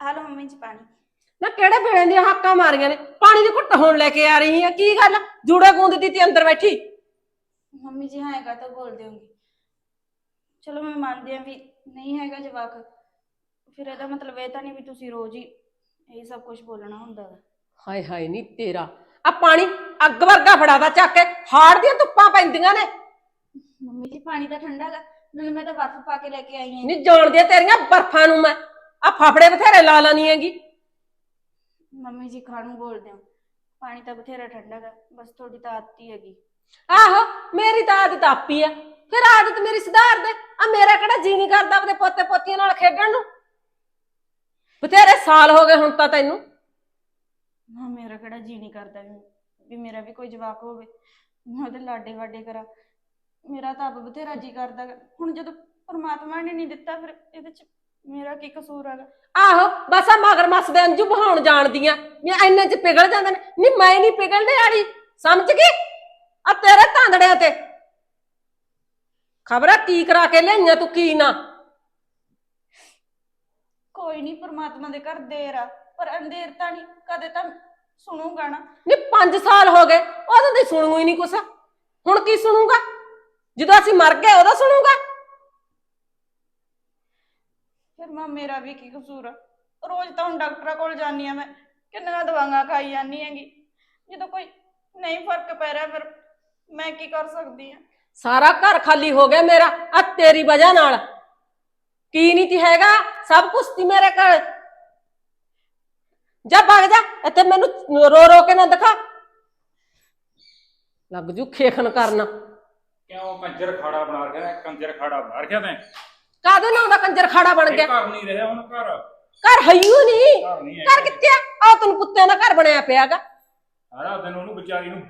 ਆ ਲਓ ਮੰਮੀ ਜੀ ਪਾਣੀ। ਨਾ ਕਿਹੜੇ ਵੇਲੇ ਦੀਆਂ ਹਾਕਾਂ ਮਾਰੀਆਂ ਨੇ? ਪਾਣੀ ਦੀ ਘੁੱਟ ਹੁਣ ਲੈ ਕੇ ਆ ਰਹੀ ਆ ਕੀ ਗੱਲ ਜੂੜਾ ਗੂੰਦਦੀ ਤੀ ਅੰਦਰ ਬੈਠੀ। ਮੰਮੀ ਜੀ ਹਾਂ ਹੈਗਾ ਤਾਂ ਬੋਲ ਦਿਓਗੇ ਚਲੋ ਮੈਂ ਮੰਨਦੀ ਆ ਵੀ ਨਹੀਂ ਹੈਗਾ ਜਵਾਕ। ਫਿਰ ਇਹਦਾ ਮਤਲਬ ਇਹ ਤਾਂ ਨਹੀਂ ਵੀ ਤੁਸੀਂ ਰੋਜ਼ ਹੀ ਇਹ ਸਭ ਕੁਝ ਬੋਲਣਾ ਹੁੰਦਾ ਹਾਏ ਹਾਏ ਨਹੀਂ ਤੇਰਾ। ਆ ਪਾਣੀ ਅੱਗ ਵਰਗਾ ਫੜਾਦਾ ਚੱਕ ਕੇ ਹਾੜ ਦੀਆਂ ਧੁੱਪਾਂ ਪੈਂਦੀਆਂ ਨੇ। ਮੰਮੀ ਜੀ ਪਾਣੀ ਤਾਂ ਠੰਡਾ ਗਾ ਨਾਲੇ ਮੈਂ ਤਾਂ ਬਰਫ਼ ਪਾ ਕੇ ਲੈ ਕੇ ਆਈ ਹਾਂ ਨਹੀਂ ਜਾਣਦੀਆਂ ਤੇਰੀਆਂ ਬਰਫਾਂ ਨੂੰ ਮੈਂ। ਆ ਫਫੜੇ ਬਥੇਰੇ ਲਾ ਲਾਨੀ ਹੈਗੀ। ਮੰਮੀ ਜੀ ਖਾਣੂ ਬੋਲਦੇ ਹੋ। ਪਾਣੀ ਤਾਂ ਬਥੇਰਾ ਠੰਡਾ ਗਾ ਬਸ ਤੁਹਾਡੀ ਤਾਂ ਆਦਤ ਹੀ ਹੈਗੀ। ਆਹੋ ਮੇਰੀ ਤਾਂ ਆਦਤ ਆਪੀ ਆ। ਫਿਰ ਆਦਤ ਮੇਰੀ ਸੁਧਾਰ ਦੇ। ਆ ਮੇਰਾ ਕਿਹੜਾ ਜੀ ਨਹੀਂ ਕਰਦਾ ਆਪਣੇ ਪੋਤੇ ਪੋਤੀਆਂ ਨਾਲ ਖੇਡਣ ਨੂੰ। ਬਥੇਰੇ ਸਾਲ ਹੋ ਗਏ ਹੁਣ ਤਾਂ ਤੈਨੂੰ। ਹਾਂ ਮੇਰਾ ਕਿਹੜਾ ਜੀ ਨਹੀਂ ਕਰਦਾ ਵੀ ਵੀ ਮੇਰਾ ਵੀ ਕੋਈ ਜਵਾਕ ਹੋਵੇ। ਮੈਂ ਉਹਦੇ ਲਾਡੇ ਵਾਡੇ ਕਰਾਂ। ਮੇਰਾ ਤਾਂ ਆਪ ਬਥੇਰਾ ਜੀ ਕਰਦਾ ਗਾ। ਹੁਣ ਜਦੋਂ ਪਰਮਾਤਮਾ ਨੇ ਨਹੀਂ ਦਿੱਤਾ ਫਿਰ ਇਹਦੇ ਚ ਮੇਰਾ ਕੀ ਕਸੂਰ ਹੈਗਾ? ਆਹੋ ਬਸ ਆ ਮਗਰ ਮੱਸ ਦੇ ਅੰਜੂ ਬਹਾਉਣ ਜਾਣਦੀਆਂ ਵੀ ਇੰਨੇ ਚ ਪਿਘਲ ਜਾਂਦੇ ਨੇ। ਨਹੀਂ ਮੈਂ ਨਹੀਂ ਪਿਘਲਣੇ ਵਾਲੀ ਸਮਝ ਗਈ? ਆ ਤੇਰੇ ਤਾਂਦੜਿਆਂ ਤੇ। ਖਬਰਾਂ ਕੀ ਕਰਾ ਕੇ ਲਿਆਈਆਂ ਤੂੰ ਕੀ ਨਾ? ਕੋਈ ਨਹੀਂ ਪਰਮਾਤਮਾ ਦੇ ਘਰ ਦੇਰ ਆ। ਪਰ ਅੰਧੇਰ ਤਾਂ ਨਹੀਂ ਕਦੇ ਤਾਂ ਸੁਣੂਗਾ ਨਾ। ਨਹੀਂ 5 ਸਾਲ ਹੋ ਗਏ ਉਦੋਂ ਦੀ ਸੁਣੂ ਹੀ ਨਹੀਂ ਕੁਛ। ਹੁਣ ਕੀ ਸੁਣੂਗਾ? ਜਦੋਂ ਅਸੀਂ ਮਰ ਗਏ ਉਹਦਾ ਸੁਣੂਗਾ? ਫਿਰ ਮਾਂ ਮੇਰਾ ਵੀ ਕੀ ਕਸੂਰ ਆ? ਰੋਜ਼ ਤਾਂ ਹੁਣ ਡਾਕਟਰਾਂ ਕੋਲ ਜਾਂਦੀ ਆ ਮੈਂ। ਕਿੰਨੀਆਂ ਦਵਾਈਆਂ ਖਾਈ ਜਾਂਦੀ ਹੈਗੀ। ਜਦੋਂ ਕੋਈ ਨਹੀਂ ਫ਼ਰਕ ਪੈ ਰਿਹਾ ਫਿਰ ਮੈਂ ਕੀ ਕਰ ਸਕਦੀ ਆ? ਸਾਰਾ ਘਰ ਖਾਲੀ ਹੋ ਗਿਆ ਮੇਰਾ ਆ ਤੇਰੀ ਵਜ੍ਹਾ ਨਾਲ। ਕੀ ਨਹੀਂ ਤੀ ਹੈਗਾ? ਸਭ ਕੁਝ ਤੀ ਮੇਰੇ ਘਰ। ਜਾ ਭੱਗ ਜਾ ਇੱਥੇ ਮੈਨੂੰ ਰੋ ਰੋ ਕੇ ਨਾ ਦਿਖਾ। ਲੱਗ ਜੂ ਖੇਖਣ ਕਰਨ। ਕਿਉਂ? ਕੰਜਰ ਖਾੜਾ ਬਣਾ ਰਿਹਾ ਕੰਜਰ ਖਾੜਾ ਬਣਾ ਰਿਹਾ ਤੈਂ? ਕਾਦੇ ਨਾਲ ਦਾ ਕੰਜਰ ਖਾੜਾ ਬਣ ਇਹ ਗਿਆ? ਘਰ ਨਹੀਂ ਰਿਹਾ ਹੁਣ ਘਰ। ਘਰ ਹਈਓ ਨਹੀਂ। ਘਰ ਨਹੀਂ ਘਰ ਕਿੱਥੇ ਆ? ਆ ਤੈਨੂੰ ਕੁੱਤਿਆਂ ਦਾ ਘਰ ਬਣਿਆ ਪਿਆਗਾ ਸਾਰਾ ਦਿਨ ਉਹਨੂੰ ਵਿਚਾਰੀ ਨੂੰ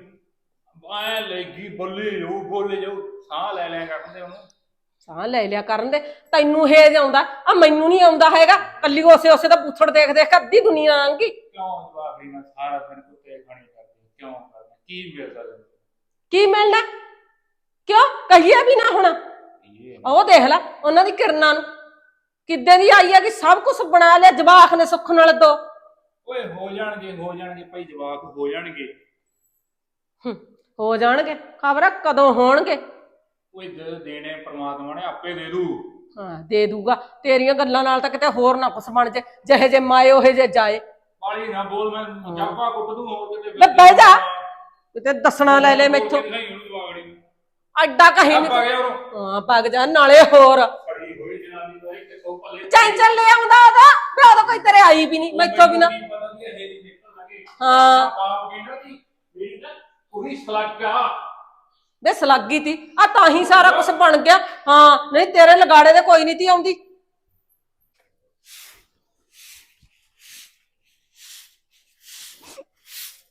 ਐ ਲੈਗੀ ਬੋਲੇ ਜਾਊ ਬੋਲੇ ਜਾਊ ਸਾਹ ਲੈ ਲੈ ਕਰਦੇ ਉਹਨੂੰ। ਸਾਹ ਲੈ ਲਿਆ ਕਰਨ ਦੇ। ਤੈਨੂੰ ਹੇਜ ਆਉਂਦਾ ਆ ਮੈਨੂੰ ਨਹੀਂ ਆਉਂਦਾ ਹੈਗਾ। ਕੱਲੀ ਉਸੇ ਉਸੇ ਦਾ ਪੁੱਥੜ ਦੇਖ ਦੇਖ ਕੇ ਅੱਧੀ ਦੁਨੀਆ ਆਂਗੀ। ਕਿਉਂ ਜਵਾਬੀ ਨਾਲ ਸਾਰਾ ਦਿਨ ਕੁੱਤੇ ਖਾਣੀ ਕਰਦੇ ਕਿਉਂ ਕਰਦੇ ਕੀ ਮਿਲਦਾ ਤੈਨੂੰ? ਕੀ ਮਿਲਣਾ? ਕਿਉਂ? ਕਹੀਏ ਵੀ ਨਾ ਹੁਣ। ਉਹ ਦੇਖ ਲੈ ਉਹਨਾਂ ਦੀ ਕਿਰਨਾਂ ਨੂੰ। ਕਿੱਦਾਂ ਦੀ ਆਈ ਆ ਕਿ ਸਭ ਕੁਝ ਬਣਾ ਲਿਆ ਜਵਾਖ ਨੇ ਸੁੱਖ ਨਾਲ ਦੋ। ਓਏ ਹੋ ਜਾਣਗੇ ਹੋ ਜਾਣਗੇ ਭਾਈ ਜਵਾਕ ਹੋ ਜਾਣਗੇ। ਹੂੰ, ਹੋ ਜਾਣਗੇ ਖਬਰ ਕਦੋਂ ਹੋਣਗੇ? ਓਏ ਦੇ ਦੇਣੇ ਪ੍ਰਮਾਤਮਾ ਨੇ ਆਪੇ ਦੇ ਦੂ। ਹਾਂ ਦੇ ਦੂਗਾ। ਤੇਰੀਆਂ ਗੱਲਾਂ ਨਾਲ ਤਾਂ ਕਿਤੇ ਹੋਰ ਨਾ ਕੁਛ ਬਣ ਜੇ ਜਿਹੇ ਜੇ ਮਾਏ ਉਹੇ ਜੇ ਜਾਏ। ਬਾਲੀ ਨਾ ਬੋਲ ਮੈਂ ਜਾਪਾ ਕੁੱਟ ਦੂੰ ਹੋਰ ਕਿਤੇ ਲੈ ਬਹਿ ਜਾ। ਕਿਤੇ ਦੱਸਣਾ ਲੈ ਲੈ ਮੈਥੋਂ। ਨਹੀਂ ਉਹਨੂੰ ਜਵਾਗੜੀ ਐਡਾ ਕਹੀ ਨਹੀਂ ਉਹ ਹਾਂ ਭੱਗ ਜਾ ਨਾਲੇ ਹੋਰ। ਫੜੀ ਹੋਈ ਜਨਾਨੀ ਦਾ ਇੱਕ ਸੌ ਪੱਲੇ ਚੈਂਚਲ ਲੈ ਆਉਂਦਾ ਉਹਦਾ। ਵੀ ਉਹਦਾ ਕੋਈ ਤੇਰੇ ਆਈ ਵੀ ਨਹੀਂ ਮੈਥੋਂ ਬਿਨਾ। ਮੈਨੂੰ ਪਤਾ ਸੀ ਇਹ ਨਹੀਂ ਨਿਕਲ ਲੱਗੇ। ਹਾਂ। ਕਹਿੰਦਾ ਮੇਰੀ ਤਾਂ ਵੇ ਸਲਾਗੀ ਤੀ। ਆ ਤਾਂ ਹੀ ਸਾਰਾ ਕੁਝ ਬਣ ਗਿਆ। ਹਾਂ ਨਹੀਂ ਤੇਰੇ ਲਗਾੜੇ ਦੇ ਕੋਈ ਨਹੀਂ ਤੀ ਆਉਂਦੀ।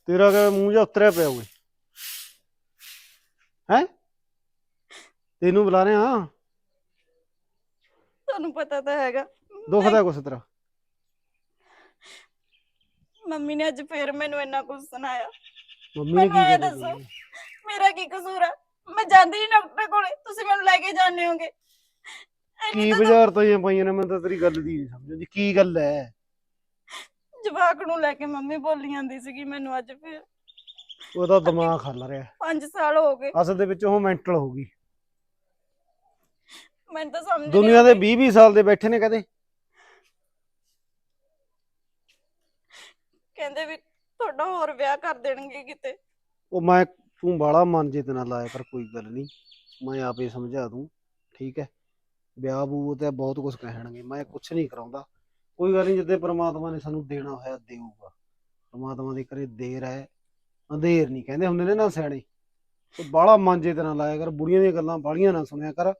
ਤੇਰਾ ਕਿ ਮੂੰਹ ਜਿਹਾ ਉਤਰਿਆ ਪਿਆ ਓਏ ਹੈ? ਤੈਨੂੰ ਬੁਲਾ ਰਹੇ? ਹਾਂ ਤੁਹਾਨੂੰ ਪਤਾ ਤਾਂ ਹੈਗਾ। ਦੁਖਦਾ ਕੁਛ ਤੇਰਾ। ਮੰਮੀ ਨੇ ਅੱਜ ਫੇਰ ਮੈਨੂੰ ਇੰਨਾ ਕੁਝ ਸੁਣਾਇਆ। ਮੰਮੀ ਨੇ ਮੈਨੂੰ ਕੀ ਇਹ ਕਿਹਾ ਦੱਸੋ? ਮੇਰਾ ਕੀ ਕਸੂਰ ਆ? ਮੈਂ ਜਾਂਦੀ ਨਹੀਂ ਡਾਕਟਰ ਕੋਲੇ ਤੁਸੀਂ ਮੈਨੂੰ ਲੈ ਕੇ ਜਾਂਦੇ ਹੋਗੇ। ਕੀ ਬਾਜ਼ਾਰ ਤੋਂ ਹੀ ਪਾਈਆਂ ਨੇ ਮੈਨੂੰ ਤਾਂ ਤੇਰੀ ਗੱਲ ਦੀ ਨਹੀਂ ਸਮਝ ਆਉਂਦੀ। ਕੀ ਗੱਲ ਹੈ ਜਵਾਕ ਨੂੰ ਲੈ ਕੇ ਮੰਮੀ ਬੋਲੀ ਜਾਂਦੀ ਸੀਗੀ ਮੈਨੂੰ ਅੱਜ ਫੇਰ। ਉਹਦਾ ਦਿਮਾਗ ਖੱਲ ਰਿਹਾ। 5 ਸਾਲ ਹੋ ਗਏ। ਅਸਲ ਦੇ ਵਿੱਚ ਉਹ ਮੈਂਟਲ ਹੋ ਗਈ। ਮੈਨੂੰ ਤਾਂ ਸਮਝ ਨਹੀਂ ਦੁਨੀਆ ਦੇ ਆਉਂਦੀ। 20 20 ਸਾਲ ਦੇ ਬੈਠੇ ਨੇ ਕਦੇ। ਕਹਿੰਦੇ ਵੀ ਤੁਹਾਡਾ ਹੋਰ ਵਿਆਹ ਕਰ ਦੇਣਗੇ ਕਿਤੇ। ਉਹ ਮੈਂ ਤੂੰ ਬਾਲਾ ਮਨ ਜੇ ਤੇ ਨਾ ਲਾਇਆ ਕਰ ਕੋਈ ਗੱਲ ਨਹੀਂ। ਮੈਂ ਆਪੇ ਸਮਝਾ ਦੂੰ ਠੀਕ ਹੈ? ਵਿਆਹ ਬੂ ਤੇ ਬਹੁਤ ਕੁਝ ਕਹਿਣਗੇ ਮੈਂ ਕੁਝ ਨਹੀਂ ਕਰਾਉਂਦਾ। ਕੋਈ ਗੱਲ ਨਹੀਂ ਜਿੱਦੇ ਪ੍ਰਮਾਤਮਾ ਨੇ ਸਾਨੂੰ ਦੇਣਾ ਹੋਇਆ ਦੇਊਗਾ। ਪ੍ਰਮਾਤਮਾ ਦੇ ਕਰੇ ਦੇਰ ਹੈ ਅੰਧੇਰ ਨਹੀਂ। ਕਹਿੰਦੇ ਹੁੰਦੇ ਨੇ ਨਾ ਸਿਆਣੇ ਉਹ ਬਾਲਾ ਮਨ ਜੇ ਤੇ ਨਾ ਲਾਇਆ ਕਰ ਬੁੜੀਆਂ ਦੀਆਂ ਗੱਲਾਂ ਬਾਲੀਆਂ ਨਾ ਸੁਣਿਆ ਕਰ।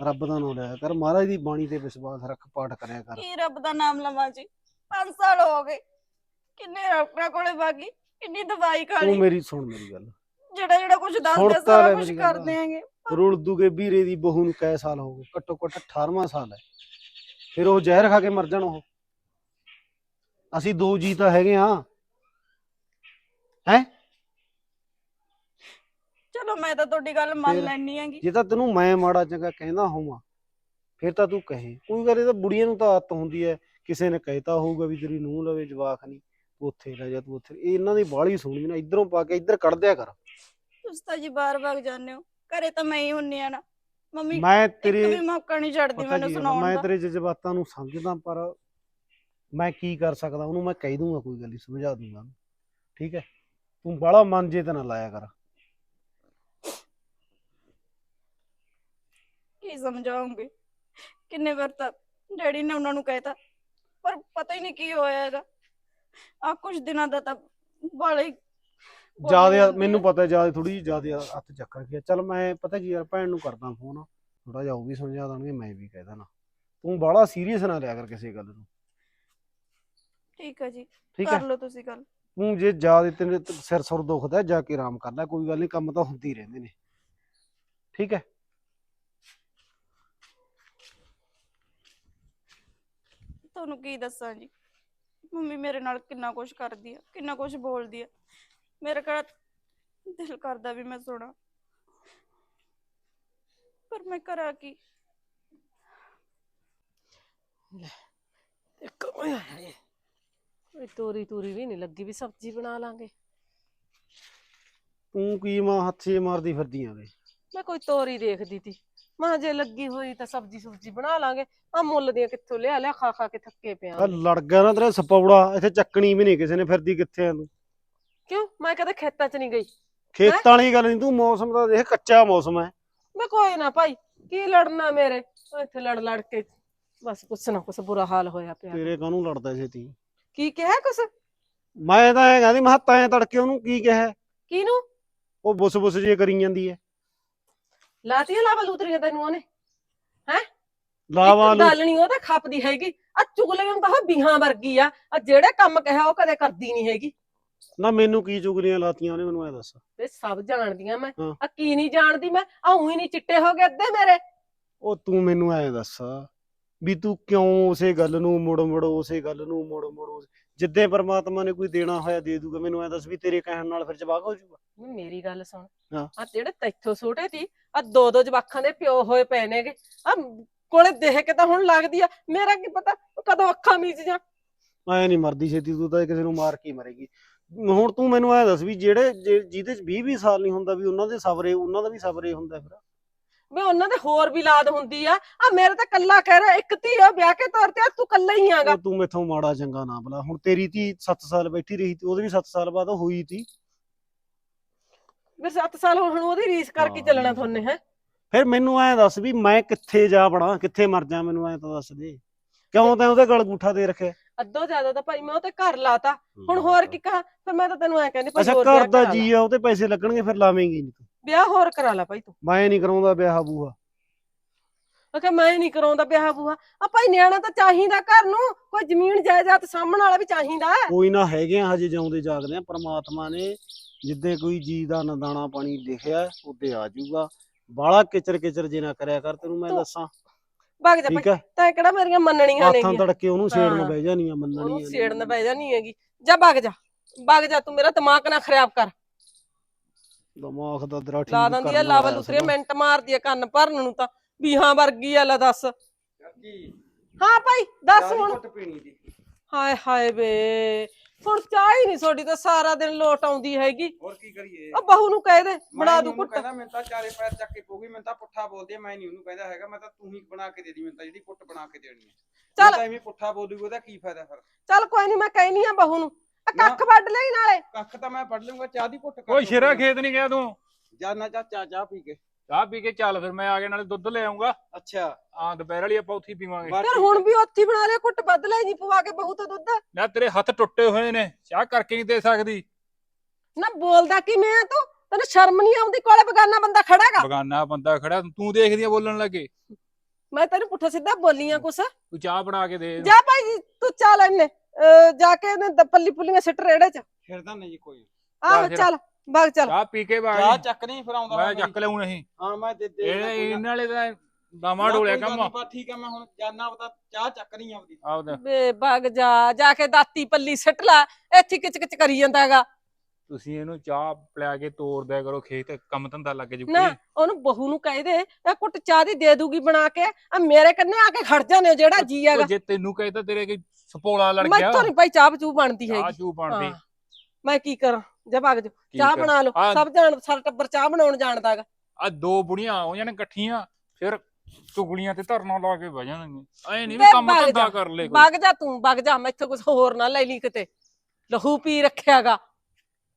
ਰੱਬ ਦਾ ਨਾਮ ਲਿਆ ਕਰ ਮਹਾਰਾਜ ਦੀ ਬਾਣੀ ਤੇ ਵਿਸ਼ਵਾਸ ਰੱਖ ਪਾਠ ਕਰਿਆ ਕਰ। ਕੀ ਰੱਬ ਦਾ ਨਾਮ ਲਵਾਂ ਜੀ? 5 ਸਾਲ ਹੋ ਗਏ। ਕਿੰਨੇ ਡਾਕਟਰਾਂ ਕੋਲੇ ਬਾਗੀ? ਕਿੰਨੀ ਦਵਾਈ ਖਾ ਤੂੰ ਮੇਰੀ ਸੁਣ ਮੇਰੀ ਗੱਲ। ਜਿਹੜਾ ਜਿਹੜਾ ਕੁਝ ਦੱਸਦੇ ਸਾਰਾ ਕੁਝ ਮੇਰੀ ਗੱਲ। ਕਰਦੇ ਆਂਗੇ ਰੁਲਦੂਗੇ ਵੀਰੇ ਦੀ ਬਹੂ ਨੂੰ ਕੈ ਸਾਲ ਹੋ ਗਏ। ਘੱਟੋ ਘੱਟ 18ਵਾਂ ਸਾਲ ਹੈ। ਫਿਰ ਉਹ ਜ਼ਹਿਰ ਖਾ ਕੇ ਮਰ ਜਾਣ ਉਹ। ਅਸੀਂ ਦੋ ਜੀ ਤਾਂ ਹੈਗੇ ਆ ਹੈ? ਚਲੋ ਮੈਂ ਤਾਂ ਤੁਹਾਡੀ ਗੱਲ ਮੰਨ ਫਿਰ? ਲੈਣੀ ਆਂਗੀ ਜੇ ਤਾਂ ਤੈਨੂੰ ਮੈਂ ਮਾੜਾ ਚੰਗਾ ਕਹਿੰਦਾ ਹੋਵਾਂ ਫਿਰ ਤਾਂ ਤੂੰ ਕਹੇ। ਕੋਈ ਗੱਲ ਇਹ ਤਾਂ ਬੁੜੀਆਂ ਨੂੰ ਤਾਂ ਆਦਤ ਹੁੰਦੀ ਹੈ। ਕਿਸੇ ਨੇ ਕਹਿਤਾ ਹੋਊਗਾ ਵੀ ਤੇਰੀ ਨੂੰਹ ਲਵੇ ਜਵਾਕ ਨਹੀਂ ਤੂੰ ਉੱਥੇ ਰਹਿ ਜਾ ਤੂੰ ਉੱਥੇ ਇਹ ਇਹਨਾਂ ਦੀ ਬਾਹਲੀ ਸੁਣਨੀ ਨਾ ਇਧਰੋਂ ਪਾ ਕੇ ਇੱਧਰ ਕੱਢ ਦਿਆ ਕਰ। ਤੁਸੀਂ ਤਾਂ ਜੀ ਬਾਰ ਬਾਰ ਜਾਂਦੇ ਹੋ। ਘਰੇ ਤਾਂ ਮੈਂ ਹੀ ਹੁੰਨੀ ਆ ਨਾ। ਮੰਮੀ ਮੈਂ ਤੇਰੇ ਵੀ ਮੌਕਾ ਨਹੀਂ ਛੱਡਦੀ ਪਤਾ ਮੈਨੂੰ ਕੀ ਗੱਲ ਆ, ਸੁਣਾਉਣ ਮੈਂ ਦਾ। ਤੇਰੇ ਜਜ਼ਬਾਤਾਂ ਨੂੰ ਸਮਝਦਾ ਪਰ ਮੈਂ ਕੀ ਕਰ ਸਕਦਾ ਉਹਨੂੰ ਮੈਂ ਕਹਿ ਦੂੰਗਾ ਕੋਈ ਗੱਲ ਨਹੀਂ ਸਮਝਾ ਦੂੰਗਾ। ਉਹਨੂੰ। ਠੀਕ ਹੈ? ਤੂੰ ਬਾਹਲਾ ਮਨ ਜੇ ਤੇ ਨਾ ਲਾਇਆ ਕਰ। ਕੀ ਸਮਝਾਉਂਗੇ। ਕਿੰਨੇ ਵਾਰ ਤਾਂ ਡੈਡੀ ਨੇ ਉਹਨਾਂ ਨੂੰ ਕਹਿਤਾ ਪਰ ਪਤਾ ਹੀ ਨਹੀਂ ਕੀ ਹੋਇਆ ਹੈਗਾ। ਆ ਕੁਝ ਦਿਨਾਂ ਦਾ ਤਾਂ ਬਾਲੇ ਜ਼ਿਆਦਾ ਮੈਨੂੰ ਪਤਾ ਜ਼ਿਆਦਾ ਥੋੜੀ ਜ਼ਿਆਦਾ ਹੱਥ ਚੱਕਰ ਗਿਆ ਚਲ ਮੈਂ ਪਤਾ ਕੀ ਯਾਰ ਭੈਣ ਨੂੰ ਕਰਦਾ ਫੋਨ ਥੋੜਾ ਜਿਹਾ ਉਹ ਵੀ ਸਮਝਾ ਦਾਂਗੇ ਮੈਂ ਵੀ ਕਹਿ ਦੇਣਾ। ਤੂੰ ਬਾਹਲਾ ਸੀਰੀਅਸ ਨਾ ਲਿਆ ਕਰ ਕਿਸੇ ਗੱਲ ਨੂੰ। ਠੀਕ ਹੈ ਜੀ। ਕਰ ਲਓ ਤੁਸੀਂ ਗੱਲ। ਤੂੰ ਜੇ ਜ਼ਿਆਦਾ ਤੇਰੇ ਸਿਰ ਸੁਰ ਦੁਖਦਾ ਜਾ ਕੇ ਆਰਾਮ ਕਰ ਲੈ ਕੋਈ ਗੱਲ ਨਹੀਂ ਕੰਮ ਤਾਂ ਹੁੰਦੇ ਰਹਿੰਦੇ ਨੇ। ਠੀਕ ਹੈ? ਤੁਹਾਨੂੰ ਕੀ ਦੱਸਾਂ ਜੀ? ਮੰਮੀ ਮੇਰੇ ਨਾਲ ਕਿੰਨਾ ਕੁਝ ਕਰਦੀ ਆ ਕਿੰਨਾ ਕੁਝ ਬੋਲਦੀ ਆ। ਮੇਰਾ ਕਿਹੜਾ ਦਿਲ ਕਰਦਾ ਵੀ ਮੈਂ ਸੁਣਾ। ਪਰ ਮੈਂ ਕਰਾਂ ਕੀ? ਇੱਕ ਓਏ ਹਾਏ ਓਏ ਤੋਰੀ ਤੂਰੀ ਵੀ ਨਹੀਂ ਲੱਗੀ ਵੀ ਸਬਜ਼ੀ ਬਣਾ ਲਾਂਗੇ। ਤੂੰ ਕੀ ਮਾਂ ਹੱਥ ਮਾਰਦੀ ਫਿਰਦੀ ਆਂ ਵੇ? ਮੈਂ ਕੋਈ ਤੋਰੀ ਦੇਖਦੀ ਤੀ। ਮਾਂ ਜੇ ਲੱਗੀ ਹੋਈ ਤਾਂ ਸਬਜ਼ੀ ਸੁਬਜ਼ੀ ਬਣਾ ਲਾਂਗੇ। ਆ ਮੁੱਲ ਦੀਆਂ ਕਿੱਥੋਂ ਲਿਆ ਲਿਆ ਖਾ ਖਾ ਕੇ ਥੱਕੇ ਪਿਆ ਆ ਲੜ ਗਿਆ ਨਾ ਤੇਰਾ ਸੱਪਾਉੜਾ ਇੱਥੇ ਚੱਕਣੀ ਵੀ ਨਹੀਂ ਕਿਸੇ ਨੇ ਫਿਰਦੀ ਕਿੱਥੇ ਆ ਤੂੰ? ਕਿਉਂ? ਮੈਂ ਕਦੇ ਖੇਤਾਂ 'ਚ ਨਹੀਂ ਗਈ। ਖੇਤਾਂ ਵਾਲੀ ਗੱਲ ਨਹੀਂ ਤੂੰ ਮੌਸਮ ਦਾ ਦੇਖ ਕੱਚਾ ਮੌਸਮ ਹੈ। ਮੈਂ ਕੋਈ ਨਾ ਭਾਈ ਕੀ ਲੜਨਾ ਮੇਰੇ? ਇੱਥੇ ਲੜ ਲੜ ਕੇ ਬਸ ਕੁਛ ਨਾ ਕੁਛ ਬੁਰਾ ਹਾਲ ਹੋਇਆ ਪਿਆ। ਤੇਰੇ ਕਾਹਨੂੰ ਲੜਦਾ ਛੇਤੀ? ਕੀ ਕਿਹਾ ਕੁਛ? ਮੈਂ ਤਾਂ ਐ ਕਹਿੰਦੀ ਮੈਂ ਹੱਥ ਐ ਤੜਕੇ ਉਹਨੂੰ ਕੀ ਕਿਹਾ? ਕਿਹਨੂੰ? ਉਹ ਬੁੱਸ ਬੁੱਸ ਜੇ ਕਰੀ ਜਾਂਦੀ ਐ ਲਾਤੀਆਂ ਲਾਵਾ ਲੂਤਰੀਆਂ ਤੈਨੂੰ ਉਹਨੇ? ਲਾਵਾ ਇੱਕ ਨੂੰ ਗੱਲ ਨਹੀਂ ਉਹ ਤਾਂ ਖਪਦੀ ਹੈਗੀ। ਆ ਚੁਗਲੀਆਂ ਨੂੰ ਤਾਂ ਉਹ ਬੀਹਾਂ ਵਰਗੀ ਆ। ਆ ਜਿਹੜੇ ਕੰਮ ਕਿਹਾ ਉਹ ਕਦੇ ਕਰਦੀ ਨਹੀਂ ਹੈਗੀ। ਨਾ ਮੈਨੂੰ ਕੀ ਚੁਗਲੀਆਂ ਲਾਤੀਆਂ ਉਹਨੇ ਮੈਨੂੰ ਐ ਦੱਸ। ਤੇ ਸਭ ਜਾਣਦੀਆਂ ਮੈਂ। ਹਾਂ। ਆ ਕੀ ਨਹੀਂ ਜਾਣਦੀ ਮੈਂ? ਆ ਉਹੀ ਨਹੀਂ ਚਿੱਟੇ ਹੋ ਗਏ ਅੱਧੇ ਮੇਰੇ। ਉਹ ਤੂੰ ਮੈਨੂੰ ਐ ਦੱਸ ਵੀ ਤੂੰ ਕਿਉਂ ਉਸੇ ਗੱਲ ਨੂੰ ਮੁੜ ਮੁੜ ਉਸੇ ਗੱਲ ਨੂੰ ਮੁੜ ਮੁੜ ਉਸ- ਜਿੱਦੇ ਪਰਮਾਤਮਾ ਨੇ ਕੋਈ ਦੇਣਾ ਹੋਇਆ ਦੇ ਦੂਗਾ ਮੈਨੂੰ ਐ ਦੱਸ ਵੀ ਤੇਰੇ ਕਹਿਣ ਨਾਲ ਫਿਰ ਜਵਾਕ ਹੋ ਜਾਊਗਾ। ਵੀ ਮੇਰੀ ਗੱਲ ਸੁਣ। ਹਾਂ। ਆ ਜਿਹੜੇ ਤੈਥੋਂ ਛੋਟੇ ਸੀ ਆ ਦੋ ਦੋ ਜਵਾਖਾਂ ਦੇ ਪਿਓ ਹੋਏ ਪਏ ਨੇਗੇ। ਆ ਕੋਲੇ ਦੇਖ ਕੇ ਤਾਂ ਹੁਣ ਲੱਗਦੀ ਆ ਮੇਰਾ ਕੀ ਪਤਾ ਉਹ ਕਦੋਂ ਅੱਖਾਂ ਮੀਚ ਜਾ ਐ ਨਹੀਂ ਮਰਦੀ ਛੇਤੀ ਤੂੰ ਤਾਂ ਕਿਸੇ ਨੂੰ ਮਾਰ ਕੇ ਹੀ ਮਰੇਗੀ। ਹੁਣ ਤੂੰ ਮੈਨੂੰ ਐ ਦੱਸ ਵੀ ਜਿਹੜੇ ਜੇ- ਜਿਹਦੇ ਚ 20 20 ਸਾਲ ਨਹੀਂ ਹੁੰਦਾ ਵੀ ਉਹਨਾਂ ਦੇ ਸਬਰੇ ਉਹਨਾਂ ਦਾ ਵੀ ਸਬਰੇ ਹੁੰਦਾ ਫਿਰ। ਵੀ ਉਹਨਾਂ ਦੇ ਹੋਰ ਵੀ ਲਾਦ ਹੁੰਦੀ ਆ। ਆ ਮੇਰੇ ਤਾਂ ਕੱਲਾ ਕਹਿ ਰਿਹਾ ਇੱਕ ਧੀ ਆ ਵਿਆਹ ਕੇ ਤੌਰ ਤੇ ਆ ਤੂੰ ਕੱਲਾ ਹੀ ਆਗਾ। ਉਹ ਤੂੰ ਮੈਥੋਂ ਮਾੜਾ ਚੰਗਾ ਨਾ ਬਲਾ ਹੁਣ ਤੇਰੀ ਧੀ 7 ਸਾਲ ਬੈਠੀ ਰਹੀ ਤੇ ਉਹਦੇ ਵੀ 7 ਸਾਲ ਬਾਅਦ ਹੋਈ ਤੀ ਫਿਰ 7 ਸਾਲ ਹੁਣ ਉਹਦੀ ਰੀਸ ਕਰਕੇ ਹਾਂ। ਚੱਲਣਾ ਤੁਹਾਨੂੰ ਹੈ? ਫਿਰ ਮੈਨੂੰ ਐ ਦੱਸ ਵੀ ਮੈਂ ਕਿੱਥੇ ਜਾ ਬਣਾ ਕਿੱਥੇ ਮਰ ਜਾ ਮੈਨੂੰ ਐ ਤਾਂ ਦੱਸ ਦੇ। ਕਿਉਂ ਤੈਂ ਉਹਦੇ ਗਲ ਗੂਠਾ ਦੇ ਰੱਖਿਆ? ਅੱਧੋ ਜ਼ਿਆਦਾ ਤਾਂ ਭਾਈ ਮੈਂ ਉਹ ਤੇ ਘਰ ਲਾਤਾ। ਹੁਣ ਹੋਰ ਕੀ ਕਹਾਂ? ਫਿਰ ਮੈਂ ਤਾਂ ਤੈਨੂੰ ਐ ਕਹਿੰਦੀ ਭਾਈ ਅੱਛਾ ਹੋਰ ਘਰ ਵਿਆਹ ਦਾ ਕਰਾ ਲਾ। ਜੀ ਆ ਉਹ ਤੇ ਪੈਸੇ ਲੱਗਣਗੇ ਫਿਰ ਲਾਵੇਂਗੀ ਨਹੀਂ ਤੂੰ। ਵਿਆਹ ਹੋਰ ਕਰਾ ਲਾ ਭਾਈ ਤੂੰ। ਮੈਂ ਨਹੀਂ ਕਰਾਉਂਦਾ ਵਿਆਹ ਬੂਹਾ। ਮੈਂ ਕਿਹਾ ਮੈਂ ਨਹੀਂ ਕਰਾਉਂਦਾ ਵਿਆਹ ਬੂਹਾ। ਆ ਭਾਈ ਨਿਆਣਾ ਤਾਂ ਚਾਹੀਦਾ ਘਰ ਨੂੰ। ਕੋਈ ਜ਼ਮੀਨ ਜਾਇਦਾਦ ਸਾਂਭਣ ਵਾਲਾ ਵੀ ਚਾਹੀਦਾ। ਕੋਈ ਨਾ ਹੈਗੇ ਆ ਹਜੇ ਜਿਉਂਦੇ ਜਾਗਦੇ ਆ। ਪ੍ਰਮਾਤਮਾ ਨੇ ਜਿੱਦੇ ਕੋਈ ਜੀ ਦਾ ਨਦਾਣਾ ਪਾਣੀ ਲਿਖਿਆ ਉਹਦੇ ਆ ਜਾਊਗਾ। ਬਾਲਾ ਕਿਚਰ ਕਿਚਰ ਜੇ ਨਾ ਕਰਿਆ ਕਰ ਤੈਨੂੰ ਮੈਂ ਦੱਸਾਂ। ਭੱਗ ਜਾ ਭਾਈ। ਹੈ ਤਾਂ ਕਿਹੜਾ ਮੇਰੀਆਂ ਮੰਨਣੀਆਂ ਹੱਥਾਂ ਨੇ ਤੜਕੇ ਉਹਨੂੰ ਛੇੜਨ ਹਾਂ। ਬਹਿ ਜਾਣੀਆਂ ਮੰਨਣੀਆਂ ਉਹਨੂੰ ਨੀ। ਛੇੜਨ ਪੈ ਜਾਣੀ ਹੈਗੀ। ਜਾ ਭੱਗ ਜਾ। ਭੱਗ ਜਾ ਤੂੰ ਮੇਰਾ ਦਿਮਾਗ ਨਾ ਖਰਾਬ ਕਰ। ਦਿਮਾਗ ਦਾ ਦਰਾ ਠੀਕ ਲਾ ਦਿੰਦੀ ਆ ਕਰਨ ਲਾਵਾ ਵਾਲਾ ਲੁਤਰੀਆ ਸੀਗਾ। ਮਿੰਟ ਮਾਰਦੀ ਆ ਕੰਨ ਭਰਨ ਨੂੰ ਤਾਂ। ਵੀ ਹਾਂ ਵਰਗੀ ਆ ਲੈ ਦੱਸ। ਹਾਂ ਭਾਈ ਦੱਸ ਹੁਣ। ਘੁੱਟ ਪੀਣੀ ਦੀ ਹਾਏ ਹਾਏ ਵੇ। ਹੁਣ ਚਾਹ ਹੀ ਨਹੀਂ ਛੋਡੀ ਤਾਂ ਸਾਰਾ ਦਿਨ ਲੋਟ ਆਉਂਦੀ ਹੈਗੀ। ਹੋਰ ਕੀ ਕਰੀਏ? ਆ ਬਹੂ ਨੂੰ ਕਹਿ ਦੇ ਮੈਂ ਬਣਾ ਨੀ ਦੂ ਕਹਿੰਦਾ ਮੈਂ ਤਾਂ ਚਾਰੇ ਪੈਰ ਚੱਕ ਕੇ ਪਊਗੀ ਮੈਂ ਤਾਂ ਪੁੱਠਾ ਬੋਲਦੀ ਆ ਮੈਂ ਨਹੀਂ ਉਹਨੂੰ ਕਹਿੰਦਾ ਹੈਗਾ ਮੈਂ ਤਾਂ ਤੂੰ ਹੀ ਬਣਾ ਕੇ ਦੇ ਦੀ ਮੈਂ ਤਾਂ ਜਿਹੜੀ ਪੁੱਟ ਬਣਾ ਕੇ ਦੇਣੀ ਹੈ ਚੱਲ। ਤਾਂ ਐਵੇਂ ਪੁੱਠਾ ਬੋਲੂਗਾ ਉਹਦਾ ਕੀ ਫਾਇਦਾ ਫਿਰ? ਚੱਲ ਕੋਈ ਨਹੀਂ ਮੈਂ ਕਹਿਨੀ ਆ ਬਹੂ ਨੂੰ। ਨਾ। ਕੱਖ ਵੱਢ ਲਈ ਨਾਲੇ। ਕੱਖ ਤਾਂ ਮੈਂ ਪੜ ਲੂੰਗਾ ਚਾਹ ਦੀ ਘੁੱਟ ਕਰ ਓਏ ਸ਼ੇਰਾ ਖੇਤ ਨਹੀਂ ਗਿਆ ਤੂੰ? ਜਾਨਾ ਚਾ ਚਾਹ ਚਾਹ ਪੀ ਕੇ। ਚਾਹ ਪੀ ਕੇ ਚੱਲ ਫਿਰ ਮੈਂ ਆ ਕੇ ਨਾਲੇ ਦੁੱਧ ਲੈ ਆਉਂਗਾ ਅੱਛਾ। ਆ ਦੁਪਹਿਰ ਵਾਲੀ ਆਪਾਂ ਉੱਥੇ ਹੀ ਪੀਵਾਂਗੇ। ਠੀਕ ਹੁਣ। ਵੀ ਉੱਥੇ ਹੀ ਬਣਾ ਲਿਆ ਘੁੱਟ ਵੱਧ ਲੈ ਜੀ ਪਵਾ ਕੇ ਬਹੂ ਤੋਂ ਦੁੱਧ। ਨਾ ਤੇਰੇ ਹੱਥ ਟੁੱਟੇ ਹੋਏ ਨੇ ਚਾਹ ਕਰਕੇ ਨਹੀਂ ਦੇ ਸਕਦੀ। ਨਾ ਬੋਲਦਾ ਕਿ ਮੈਂ ਤੂੰ? ਤੈਨੂੰ ਸ਼ਰਮ ਨਹੀਂ ਆਉਂਦੀ? ਕੋਲੇ ਬਗਾਨਾ ਬੰਦਾ ਖੜਾਗਾ। ਬਗਾਨਾ ਬੰਦਾ ਖੜਾ ਤੂੰ ਦੇਖਦੀ ਆ ਬੋਲਣ ਲੱਗੇ। ਮੈਂ ਤੈਨੂੰ ਪੁੱਠਾ ਸਿੱਧਾ ਬੋਲੀਆਂ ਕੁਛ। ਤੂੰ ਚਾਹ ਬਣਾ ਕੇ ਦੇ। ਜਾ ਭਾਈ ਜੀ, ਤੂੰ ਚੱਲ ਇੰਨੇ ਅਹ ਜਾ ਕੇ ਇਹਨੇ ਦ- ਪੱਲੀ ਪੁੱਲੀਆਂ ਸਿੱਟ ਰੇੜੇ ਚ। ਫਿਰਦਾ ਨਹੀਂ ਜੀ ਕੋਈ। ਆਹ ਫਿਰ। ਚੱਲ ਭਗ ਚੱਲ। ਚਾਹ ਪੀ ਕੇ ਚਾਹ ਬਾਗ ਚੱਕ ਨਹੀਂ ਫਿਰ ਆਉਂਦਾ ਮੈਂ ਚੱਕ ਲਿਆਉਂ ਨਹੀਂ। ਹਾਂ ਮੈਂ ਦੇ ਦੇ ਇਹ ਇਹਨਾਂ ਵਾਲੇ ਦਾ ਦਮਾ ਡੋਲਿਆ ਕੰਮ। ਬਸ ਠੀਕ ਹੈ ਮੈਂ ਹੁਣ ਜਾਨਾ ਪਤਾ ਚਾਹ ਚੱਕ ਨਹੀਂ ਆਉਂਦੀ। ਆਪਦਾ ਵੇ ਭਗ ਜਾ ਜਾ ਕੇ ਦਾਤੀ ਪੱਲੀ ਸਿੱਟ ਲੈ। ਇੱਥੇ ਕਿਚ ਕਿਚ ਕਰੀ ਜਾਂਦਾ ਹੈਗਾ ਤੁਸੀਂ ਇਹਨੂੰ ਚਾਹ ਪਿਲਾ ਕੇ ਤੋਰ ਦਿਆ ਕਰੋ ਖੇਤ ਕੰਮ ਧੰਦਾ ਲੱਗ ਜੂ ਨਾ ਉਹਨੂੰ ਬਹੂ ਨੂੰ ਕਹਿ ਦੇ ਇਹ ਕੁੱਟ ਚਾਹ ਦੀ ਦੇ ਦੂਗੀ ਬਣਾ ਕੇ ਆ ਮੇਰੇ ਕੰਨੇ ਆ ਕੇ ਖੜ ਜਾਂਦੇ ਹੋ ਜਿਹੜਾ ਜੀ ਹੈਗਾ। ਜੇ ਤੈਨੂੰ ਕਹੇ ਤਾਂ ਤੇਰੇ ਕੋਈ ਸਪੋਲਾ ਲੜ ਗਿਆ ਮੈਥੋਂ ਨਹੀਂ ਭਾਈ ਚਾਹ ਚੂ ਬਣਦੀ ਚਾਹ ਹੈਗੀ। ਚੂ ਬਣਦੀ। ਮੈਂ ਕੀ ਕਰਾਂ? ਜਾ ਭਗ ਜਾ ਚਾਹ ਬਣਾ ਲਓ। ਸਭ ਜਾਣ ਸਾਰਾ ਟੱਬਰ ਚਾਹ ਬਣਾਉਣ ਜਾਣਦਾ ਹੈਗਾ। ਆ ਦੋ ਬੁੜੀਆਂ ਹੋ ਜਾਣ ਇਕੱਠੀਆਂ ਫਿਰ ਚੁਗਲੀਆਂ ਤੇ ਧਰਨਾ ਲਾ ਕੇ ਬਹਿ ਜਾਣਗੇ ਐ ਨਹੀਂ ਵੀ ਕੰਮ ਧੰਦਾ ਕਰ ਲੈ ਕੋਈ। ਵਗ ਜਾ ਤੂੰ ਵਗ ਜਾ ਮੈਥੋਂ ਕੁਝ ਹੋਰ ਨਾ ਲੈ ਲਈ ਕਿਤੇ। ਲਹੂ ਪੀ ਰੱਖਿਆਗਾ।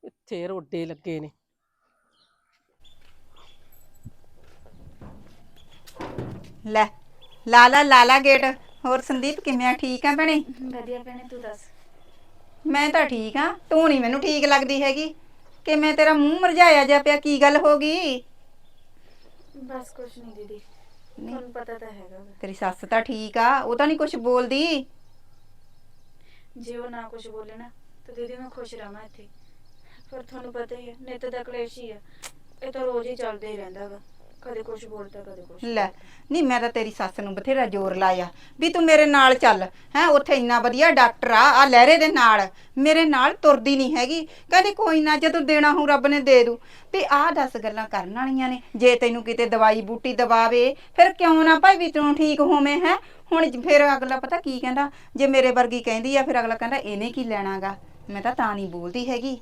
ਇੱਥੇ ਰੋਡੇ ਲੱਗੇ ਨੇ। ਲੈ ਲਾਲਾ ਲਾਲਾ ਗੇਟ। ਹੋਰ ਸੰਦੀਪ ਕਿਵੇਂ ਆ? ਠੀਕ ਆ ਭੈਣੇ? ਵਧੀਆ ਭੈਣੇ ਤੂੰ ਦੱਸ? ਮੈਂ ਤਾਂ ਠੀਕ ਆ। ਤੂੰ ਨਹੀਂ ਮੈਨੂੰ ਠੀਕ ਲੱਗਦੀ ਹੈਗੀ। ਕਿ ਮੈਂ ਤੇਰਾ ਮੂੰਹ ਮਰਝਾਇਆ ਜਾ ਪਿਆ? ਕੀ ਗੱਲ ਹੋ ਗਈ? ਬਸ ਕੁਛ ਨਹੀਂ ਦੀਦੀ। ਤੁਹਾਨੂੰ ਪਤਾ ਤਾਂ ਹੈਗਾ ਵਾ। ਤੇਰੀ ਸੱਸ ਤਾਂ ਠੀਕ ਆ। ਉਹ ਤਾਂ ਨਹੀਂ ਕੁਝ ਬੋਲਦੀ। ਜੇ ਉਹ ਨਾ ਕੁਝ ਬੋਲੇ ਨਾ ਤਾਂ ਦੀਦੀ ਮੈਂ ਖੁਸ਼ ਰਹਾਂ ਇੱਥੇ। ਪਰ ਤੁਹਾਨੂੰ ਪਤਾ ਹੀ ਹੈ ਨਿੱਤ ਦਾ ਕਲੇਸ਼ ਹੀ ਹੈ। ਇਹ ਤਾਂ ਰੋਜ਼ ਹੀ ਚੱਲਦਾ ਹੀ ਰਹਿੰਦਾ ਵਾ। ਕਦੇ ਕੁਝ ਬੋਲਦਾ ਕਦੇ ਕੁਝ ਲੈ ਨਹੀਂ ਮੈਂ ਤਾਂ ਤੇਰੀ ਸੱਸ ਨੂੰ ਬਥੇਰਾ ਜ਼ੋਰ ਲਾਇਆ ਵੀ ਤੂੰ ਮੇਰੇ ਨਾਲ ਚੱਲ। ਹੈ ਉੱਥੇ ਇੰਨਾ ਵਧੀਆ ਡਾਕਟਰ ਆ ਆ ਲਹਿਰੇ ਦੇ ਨਾਲ। ਮੇਰੇ ਨਾਲ ਤੁਰਦੀ ਨਹੀਂ ਹੈਗੀ। ਕਹਿੰਦੀ ਕੋਈ ਨਾ ਜਦੋਂ ਦੇਣਾ ਹੋ ਰੱਬ ਨੇ ਦੇ ਦੂ। ਤੇ ਆਹ 10 ਗੱਲਾਂ ਕਰਨ ਵਾਲੀਆਂ ਨੇ। ਜੇ ਤੈਨੂੰ ਕਿਤੇ ਦਵਾਈ ਬੂਟੀ ਦਵਾਵੇ ਫਿਰ ਕਿਉਂ ਨਾ ਭਾਈ ਵੀ ਤੂੰ ਠੀਕ ਹੋਵੇਂ ਹੈ? ਹੁਣ ਫਿਰ ਅਗਲਾ ਪਤਾ ਕੀ ਕਹਿੰਦਾ? ਜੇ ਮੇਰੇ ਵਰਗੀ ਕਹਿੰਦੀ ਆ ਫਿਰ ਅਗਲਾ ਕਹਿੰਦਾ ਇਹਨੇ ਕੀ ਲੈਣਾਗਾ? ਮੈਂ ਤਾਂ ਤਾਂ ਨਹੀਂ ਬੋਲਦੀ ਹੈਗੀ।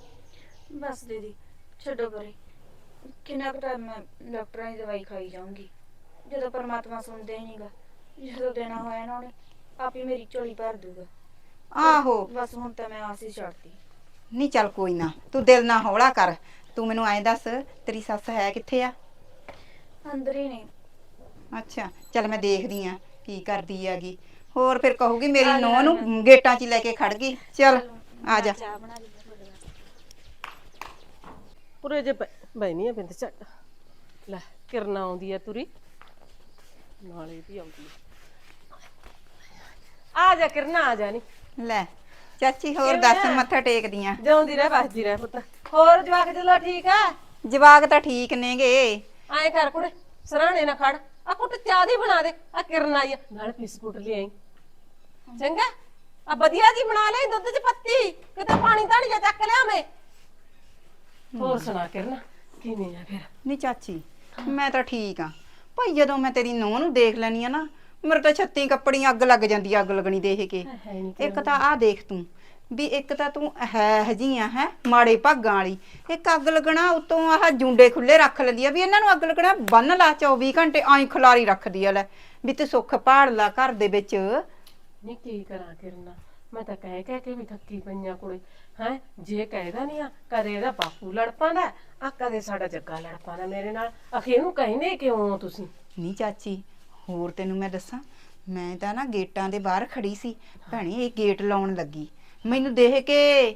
ਬਸ ਦੀਦੀ ਛੱਡੋ ਪਰੇ ਕਿੰਨਾ ਕੁ ਟਾਈਮ ਮੈਂ ਡਾਕਟਰਾਂ ਦੀ ਦਵਾਈ ਖਾਈ ਜਾਊਂਗੀ। ਜਦੋਂ ਪਰਮਾਤਮਾ ਸੁਣਦਾ ਹੀ ਨਹੀਂਗਾ ਜਦੋਂ ਦੇਣਾ ਹੋਇਆ ਨਾ ਉਹਨੇ ਆਪ ਮੇਰੀ ਝੋਲੀ ਭਰ ਦੂਗਾ ਆਹੋ। ਬਸ ਹੁਣ ਤਾਂ ਮੈਂ ਆਸ ਹੀ ਛੱਡਤੀ। ਨਹੀਂ ਚੱਲ ਕੋਈ ਨਾ ਤੂੰ ਦਿਲ ਨਾ ਹੌਲਾ ਕਰ। ਤੂੰ ਮੈਨੂੰ ਐਂ ਦੱਸ ਤੇਰੀ ਸੱਸ ਹੈ ਕਿੱਥੇ ਆ? ਅੰਦਰ ਹੀ ਨਹੀਂ ਅੱਛਾ ਚੱਲ ਮੈਂ ਦੇਖਦੀ ਆ ਕੀ ਕਰਦੀ ਹੈਗੀ। ਹੋਰ ਫਿਰ ਕਹੂਗੀ ਮੇਰੀ ਨੂੰਹ ਨੂੰ ਗੇਟਾਂ 'ਚ ਹੀ ਲੈ ਕੇ ਖੜ ਗਈ। ਚੱਲ ਆ ਜਾ। ਚਾਹ ਬਣਾ ਲਈ। ਪੁਰੇ ਜੇ ਬੈਣੀ ਆ ਬਿੰਦ ਝੱਟ। ਲੈ ਕਿਰਨਾ ਆਉਂਦੀ ਆ ਤੁਰੀ। ਨਾਲੇ ਵੀ ਆਉਂਦੀ ਆ। ਆ ਜਾ ਕਿਰਨਾ ਆ ਜਾ ਨੀ। ਲੈ ਚਾਚੀ ਹੋਰ ਦੱਸ? ਮੱਥਾ ਟੇਕਦੀਆਂ। ਜਿਉਂਦੀ ਰਹਿ ਵੱਜਦੀ ਰਹਿ ਪੁੱਤ। ਹੋਰ ਜਵਾਕ ਜਲਾ ਠੀਕ ਆ? ਜਵਾਕ ਤਾਂ ਠੀਕ ਨੇਗੇ। ਐਂ ਕਰ ਕੁੜੇ ਸਰਾਣੇ ਨਾ ਖੜ। ਆ ਕੁੱਟ ਚਾਹ ਦੀ ਬਣਾ ਦੇ। ਆ ਕਿਰਨ ਆਈ ਆ। ਨਾਲ ਬਿਸਕੁਟ ਲਿਆਈ ਚੰਗਾ? ਆ ਵਧੀਆ ਜੀ ਬਣਾ ਲੈ ਦੁੱਧ ਚ ਪੱਤੀ। ਕਿਤੇ ਪਾਣੀ ਧਾਣੀ ਜਾ ਚੱਕ ਲਿਆਵੇਂ। ਹੋਰ ਸੁਣਾ ਕਿਰਨ ਕਿਵੇਂ ਆ ਫਿਰ? ਨਹੀਂ ਚਾਚੀ ਮੈਂ ਤਾਂ ਠੀਕ ਆ। ਭਾਈ ਜਦੋਂ ਮੈਂ ਤੇਰੀ ਨੂੰਹ ਨੂੰ ਦੇਖ ਲੈਣੀ ਆ ਨਾ ਮੇਰੇ ਤਾਂ ਛੱਤੀ ਕੱਪੜੀਆਂ ਅੱਗ ਲੱਗ ਜਾਂਦੀ ਆ ਅੱਗ ਲੱਗਣੀ ਦੇਖ ਕੇ। ਹੈ ਨੀ ਇੱਕ ਤਾਂ ਆਹ ਦੇਖ ਤੂੰ ਵੀ ਇੱਕ ਤਾਂ ਤੂੰ ਹੈ ਹਜੀਆਂ ਹੈ ਮਾੜੇ ਭਾਗਾਂ ਵਾਲੀ। ਇੱਕ ਅੱਗ ਲੱਗਣਾ ਉਤੋਂ ਆਹ ਜੁੰਡੇ ਖੁੱਲੇ ਰੱਖ ਲੈਂਦੀ ਆ ਵੀ ਇਹਨਾਂ ਨੂੰ ਅੱਗ ਲੱਗਣਾ ਬੰਨ ਲਾ 24 ਘੰਟੇ ਆਈ ਖਲਾਰੀ ਰੱਖਦੀ ਆ ਲੈ ਵੀ ਤੇ ਸੁੱਖ ਪਾੜ ਲਾ ਘਰ ਦੇ ਵਿੱਚ। ਨਹੀਂ ਕੀ ਕਰਾਂ ਕਿਰਨਾ ਮੈਂ ਤਾਂ ਕਹਿ ਕਹਿ ਕੇ ਵੀ ਥੱਕੀ ਪਈਆਂ ਕੁੜੇ। ਹੈ? ਜੇ ਕਹਿਦਾ ਨਹੀਂ ਆ ਕਦੇ ਇਹਦਾ ਬਾਪੂ ਲੜ ਪਾਂਦਾ ਆ ਕਦੇ ਸਾਡਾ ਜੱਗਾ ਲੜ ਪਾਂਦਾ ਮੇਰੇ ਨਾਲ। ਅਖੇ ਇਹਨੂੰ ਕਹਿੰਦੇ ਕਿਉਂ ਤੁਸੀਂ? ਨਹੀਂ ਚਾਚੀ ਹੋਰ ਤੈਨੂੰ ਮੈਂ ਦੱਸਾਂ ਮੈਂ ਤਾਂ ਨਾ ਗੇਟਾਂ ਦੇ ਬਾਹਰ ਖੜੀ ਸੀ। ਭੈਣੇ ਇਹ ਗੇਟ ਲਾਉਣ ਲੱਗੀ। ਮੈਨੂੰ ਦੇਖ ਕੇ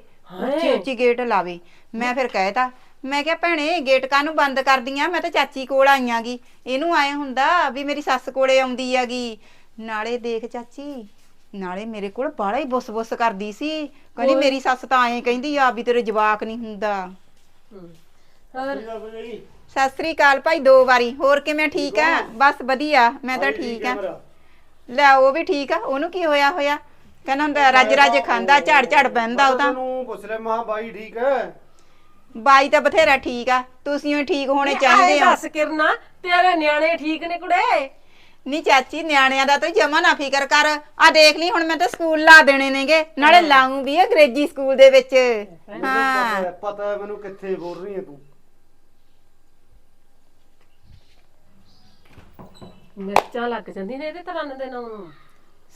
ਉੱਚੀ ਉੱਚੀ ਗੇਟ ਲਾਵੇ। ਮੈਂ ਫਿਰ ਕਹਿਤਾ ਮੈਂ ਕਿਹਾ ਭੈਣੇ ਗੇਟ ਕਾਹਨੂੰ ਬੰਦ ਕਰਦੀਆਂ? ਮੈਂ ਤਾਂ ਚਾਚੀ ਕੋਲ ਆਈਆਂਗੀ। ਇਹਨੂੰ ਆਏ ਹੁੰਦਾ ਵੀ ਮੇਰੀ ਸੱਸ ਕੋਲੇ ਆਉਂਦੀ ਹੈਗੀ। ਨਾਲੇ ਦੇਖ ਚਾਚੀ ਨਾਲੇ ਮੇਰੇ ਕੋਲ ਬਾਹਲਾ ਹੀ ਬੁੱਸ-ਬੁੱਸ ਕਰਦੀ ਸੀ। ਕਹਿੰਦੀ ਮੇਰੀ ਸੱਸ ਤਾਂ ਐਂ ਕਹਿੰਦੀ ਆ ਵੀ ਤੇਰੇ ਜਵਾਕ ਨਹੀਂ ਹੁੰਦਾ। ਹੋਰ? ਸਤਿ ਸ੍ਰੀ ਅਕਾਲ ਭਾਈ। ਦੋ ਵਾਰੀ। ਹੋਰ ਕਿਵੇਂ ਠੀਕ ਆ? ਬਸ ਵਧੀਆ ਮੈਂ ਤਾਂ ਠੀਕ ਆ। ਲੈ ਉਹ ਵੀ ਠੀਕ ਆ। ਉਹਨੂੰ ਕੀ ਹੋਇਆ ਹੋਇਆ? ਕਹਿੰਦਾ ਹੁੰਦਾ ਰੱਜ ਰੱਜ ਖਾਂਦਾ ਝੜ ਝੜ ਪੈਂਦਾ ਉਹ ਤਾਂ ਤੈਨੂੰ ਪੁੱਛ ਲੈ ਮਹਾ ਬਾਈ ਠੀਕ ਹੈ? ਬਾਈ ਤਾਂ ਬਥੇਰਾ ਠੀਕ ਆ। ਤੁਸੀਂ ਵੀ ਠੀਕ ਹੋਣੇ ਚਾਹੀਦੇ ਆਏ ਹੋ ਦੱਸ ਕਿਰਨਾ ਤੇਰੇ ਨਿਆਣੇ ਠੀਕ ਨੇ ਕੁੜੇ? ਨਹੀਂ ਚਾਚੀ ਨਿਆਣਿਆਂ ਦਾ ਤਾਂ ਜਮਾ ਨਾ ਫਿਕਰ ਕਰ। ਆ ਦੇਖ ਲਈ ਹੁਣ ਮੈਂ ਤਾਂ ਸਕੂਲ ਲਾ ਦੇਣੇ ਨੇਗੇ। ਨਾਲੇ ਲਾਉਂ ਵੀ ਅੰਗਰੇਜ਼ੀ ਸਕੂਲ ਦੇ ਵਿੱਚ। ਹਾਂ। ਪਤਾ- ਪਤਾ ਹੈ ਮੈਨੂੰ ਕਿੱਥੇ ਬੋਲ ਰਹੀ ਹੈ ਤੂੰ। ਮਿਰਚਾਂ ਲੱਗ ਜਾਂਦੀਆਂ ਨੇ ਇਹਦੇ ਤਰ੍ਹਾਂ ਦੇ ਨੂੰ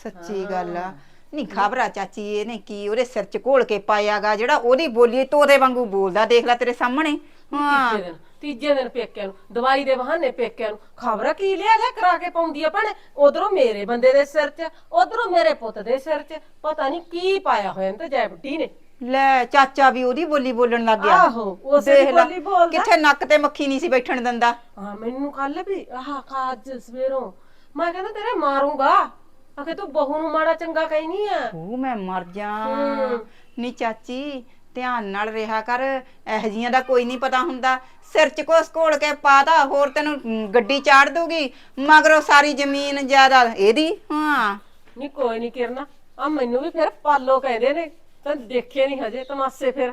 ਸੱਚੀ ਗੱਲ ਆ। ਨਹੀਂ ਖਬਰਾ ਚਾਚੀ ਇਹਨੇ ਕੀ ਉਹਦੇ ਸਿਰ ਚ ਘੋਲ ਕੇ ਪਾਇਆਗਾ ਜਿਹੜਾ ਉਹਦੀ ਬੋਲੀ ਤੋਤੇ ਵਾਂਗੂ ਬੋਲਦਾ। ਦੇਖ ਲੈ ਤੇਰੇ ਸਾਹਮਣੇ। ਹਾਂ। ਤੀਜੇ ਦਿਨ ਤੀਜੇ ਦਿਨ ਪੇਕਿਆਂ ਨੂੰ ਦਵਾਈ ਦੇ ਬਹਾਨੇ ਪੇਕਿਆਂ ਨੂੰ। ਖਬਰ ਕੀ ਲਿਆ ਲਿਆ ਕਰਾ ਕੇ ਪਾਉਂਦੀ ਆ ਭੈਣੇ? ਉਧਰੋਂ ਮੇਰੇ ਬੰਦੇ ਦੇ ਸਿਰ 'ਚ ਉਧਰੋਂ ਮੇਰੇ ਪੁੱਤ ਦੇ ਸਿਰ 'ਚ ਪਤਾ ਨਹੀਂ ਕੀ ਪਾਇਆ ਹੋਇਆ ਤੇ ਜੈ ਬੁੱਢੀ ਨੇ। ਲੈ ਚਾਚਾ ਵੀ ਉਹਦੀ ਬੋਲੀ ਬੋਲਣ ਲੱਗ ਗਿਆ। ਆਹੋ, ਉਸੇ ਦੀ ਦੇਖ ਲੈ, ਬੋਲੀ ਬੋਲਦਾ। ਕਿੱਥੇ ਨੱਕ ਤੇ ਮੱਖੀ ਨਹੀਂ ਸੀ ਬੈਠਣ ਦਿੰਦਾ। ਹਾਂ ਮੈਨੂੰ ਕੱਲ ਵੀ ਆਹ ਖਾ ਅੱਜ ਸਵੇਰੋਂ। ਮੈਂ ਕਹਿੰਦਾ ਤੇਰੇ ਮਾਰੂੰਗਾ? ਆਖੇ ਤੂੰ ਬਹੂ ਨੂੰ ਮਾੜਾ ਚੰਗਾ ਕਹਿ ਨਹੀਂ ਆ? ਉਹ ਮੈਂ ਮਰ ਜਾ। ਹੂੰ। ਨੀ ਚਾਚੀ ਧਿਆਨ ਨਾਲ ਰਿਹਾ ਕਰ, ਇਹ ਜੀਆਂ ਦਾ ਕੋਈ ਨਹੀਂ ਪਤਾ ਹੁੰਦਾ। ਸਿਰ ਚ ਕੋਸ ਘੋਲ ਕੇ ਪਾਦਾ ਹੋਰ ਤੈਨੂੰ ਗੱਡੀ ਚਾੜ ਦੂਗੀ, ਮਗਰੋਂ ਸਾਰੀ ਜ਼ਮੀਨ ਜ਼ਿਆਦਾ, ਇਹਦੀ? ਹਾਂ। ਨਹੀਂ ਕੋਈ ਨਹੀਂ ਕਿਰਨਾ ਆ ਮੈਨੂੰ ਵੀ ਫਿਰ ਪਾਲੋ ਕਹਿੰਦੇ ਨੇ, ਤਾਂ ਦੇਖੇ ਨਹੀਂ ਹਜੇ ਤਮਾਸੇ ਫਿਰ।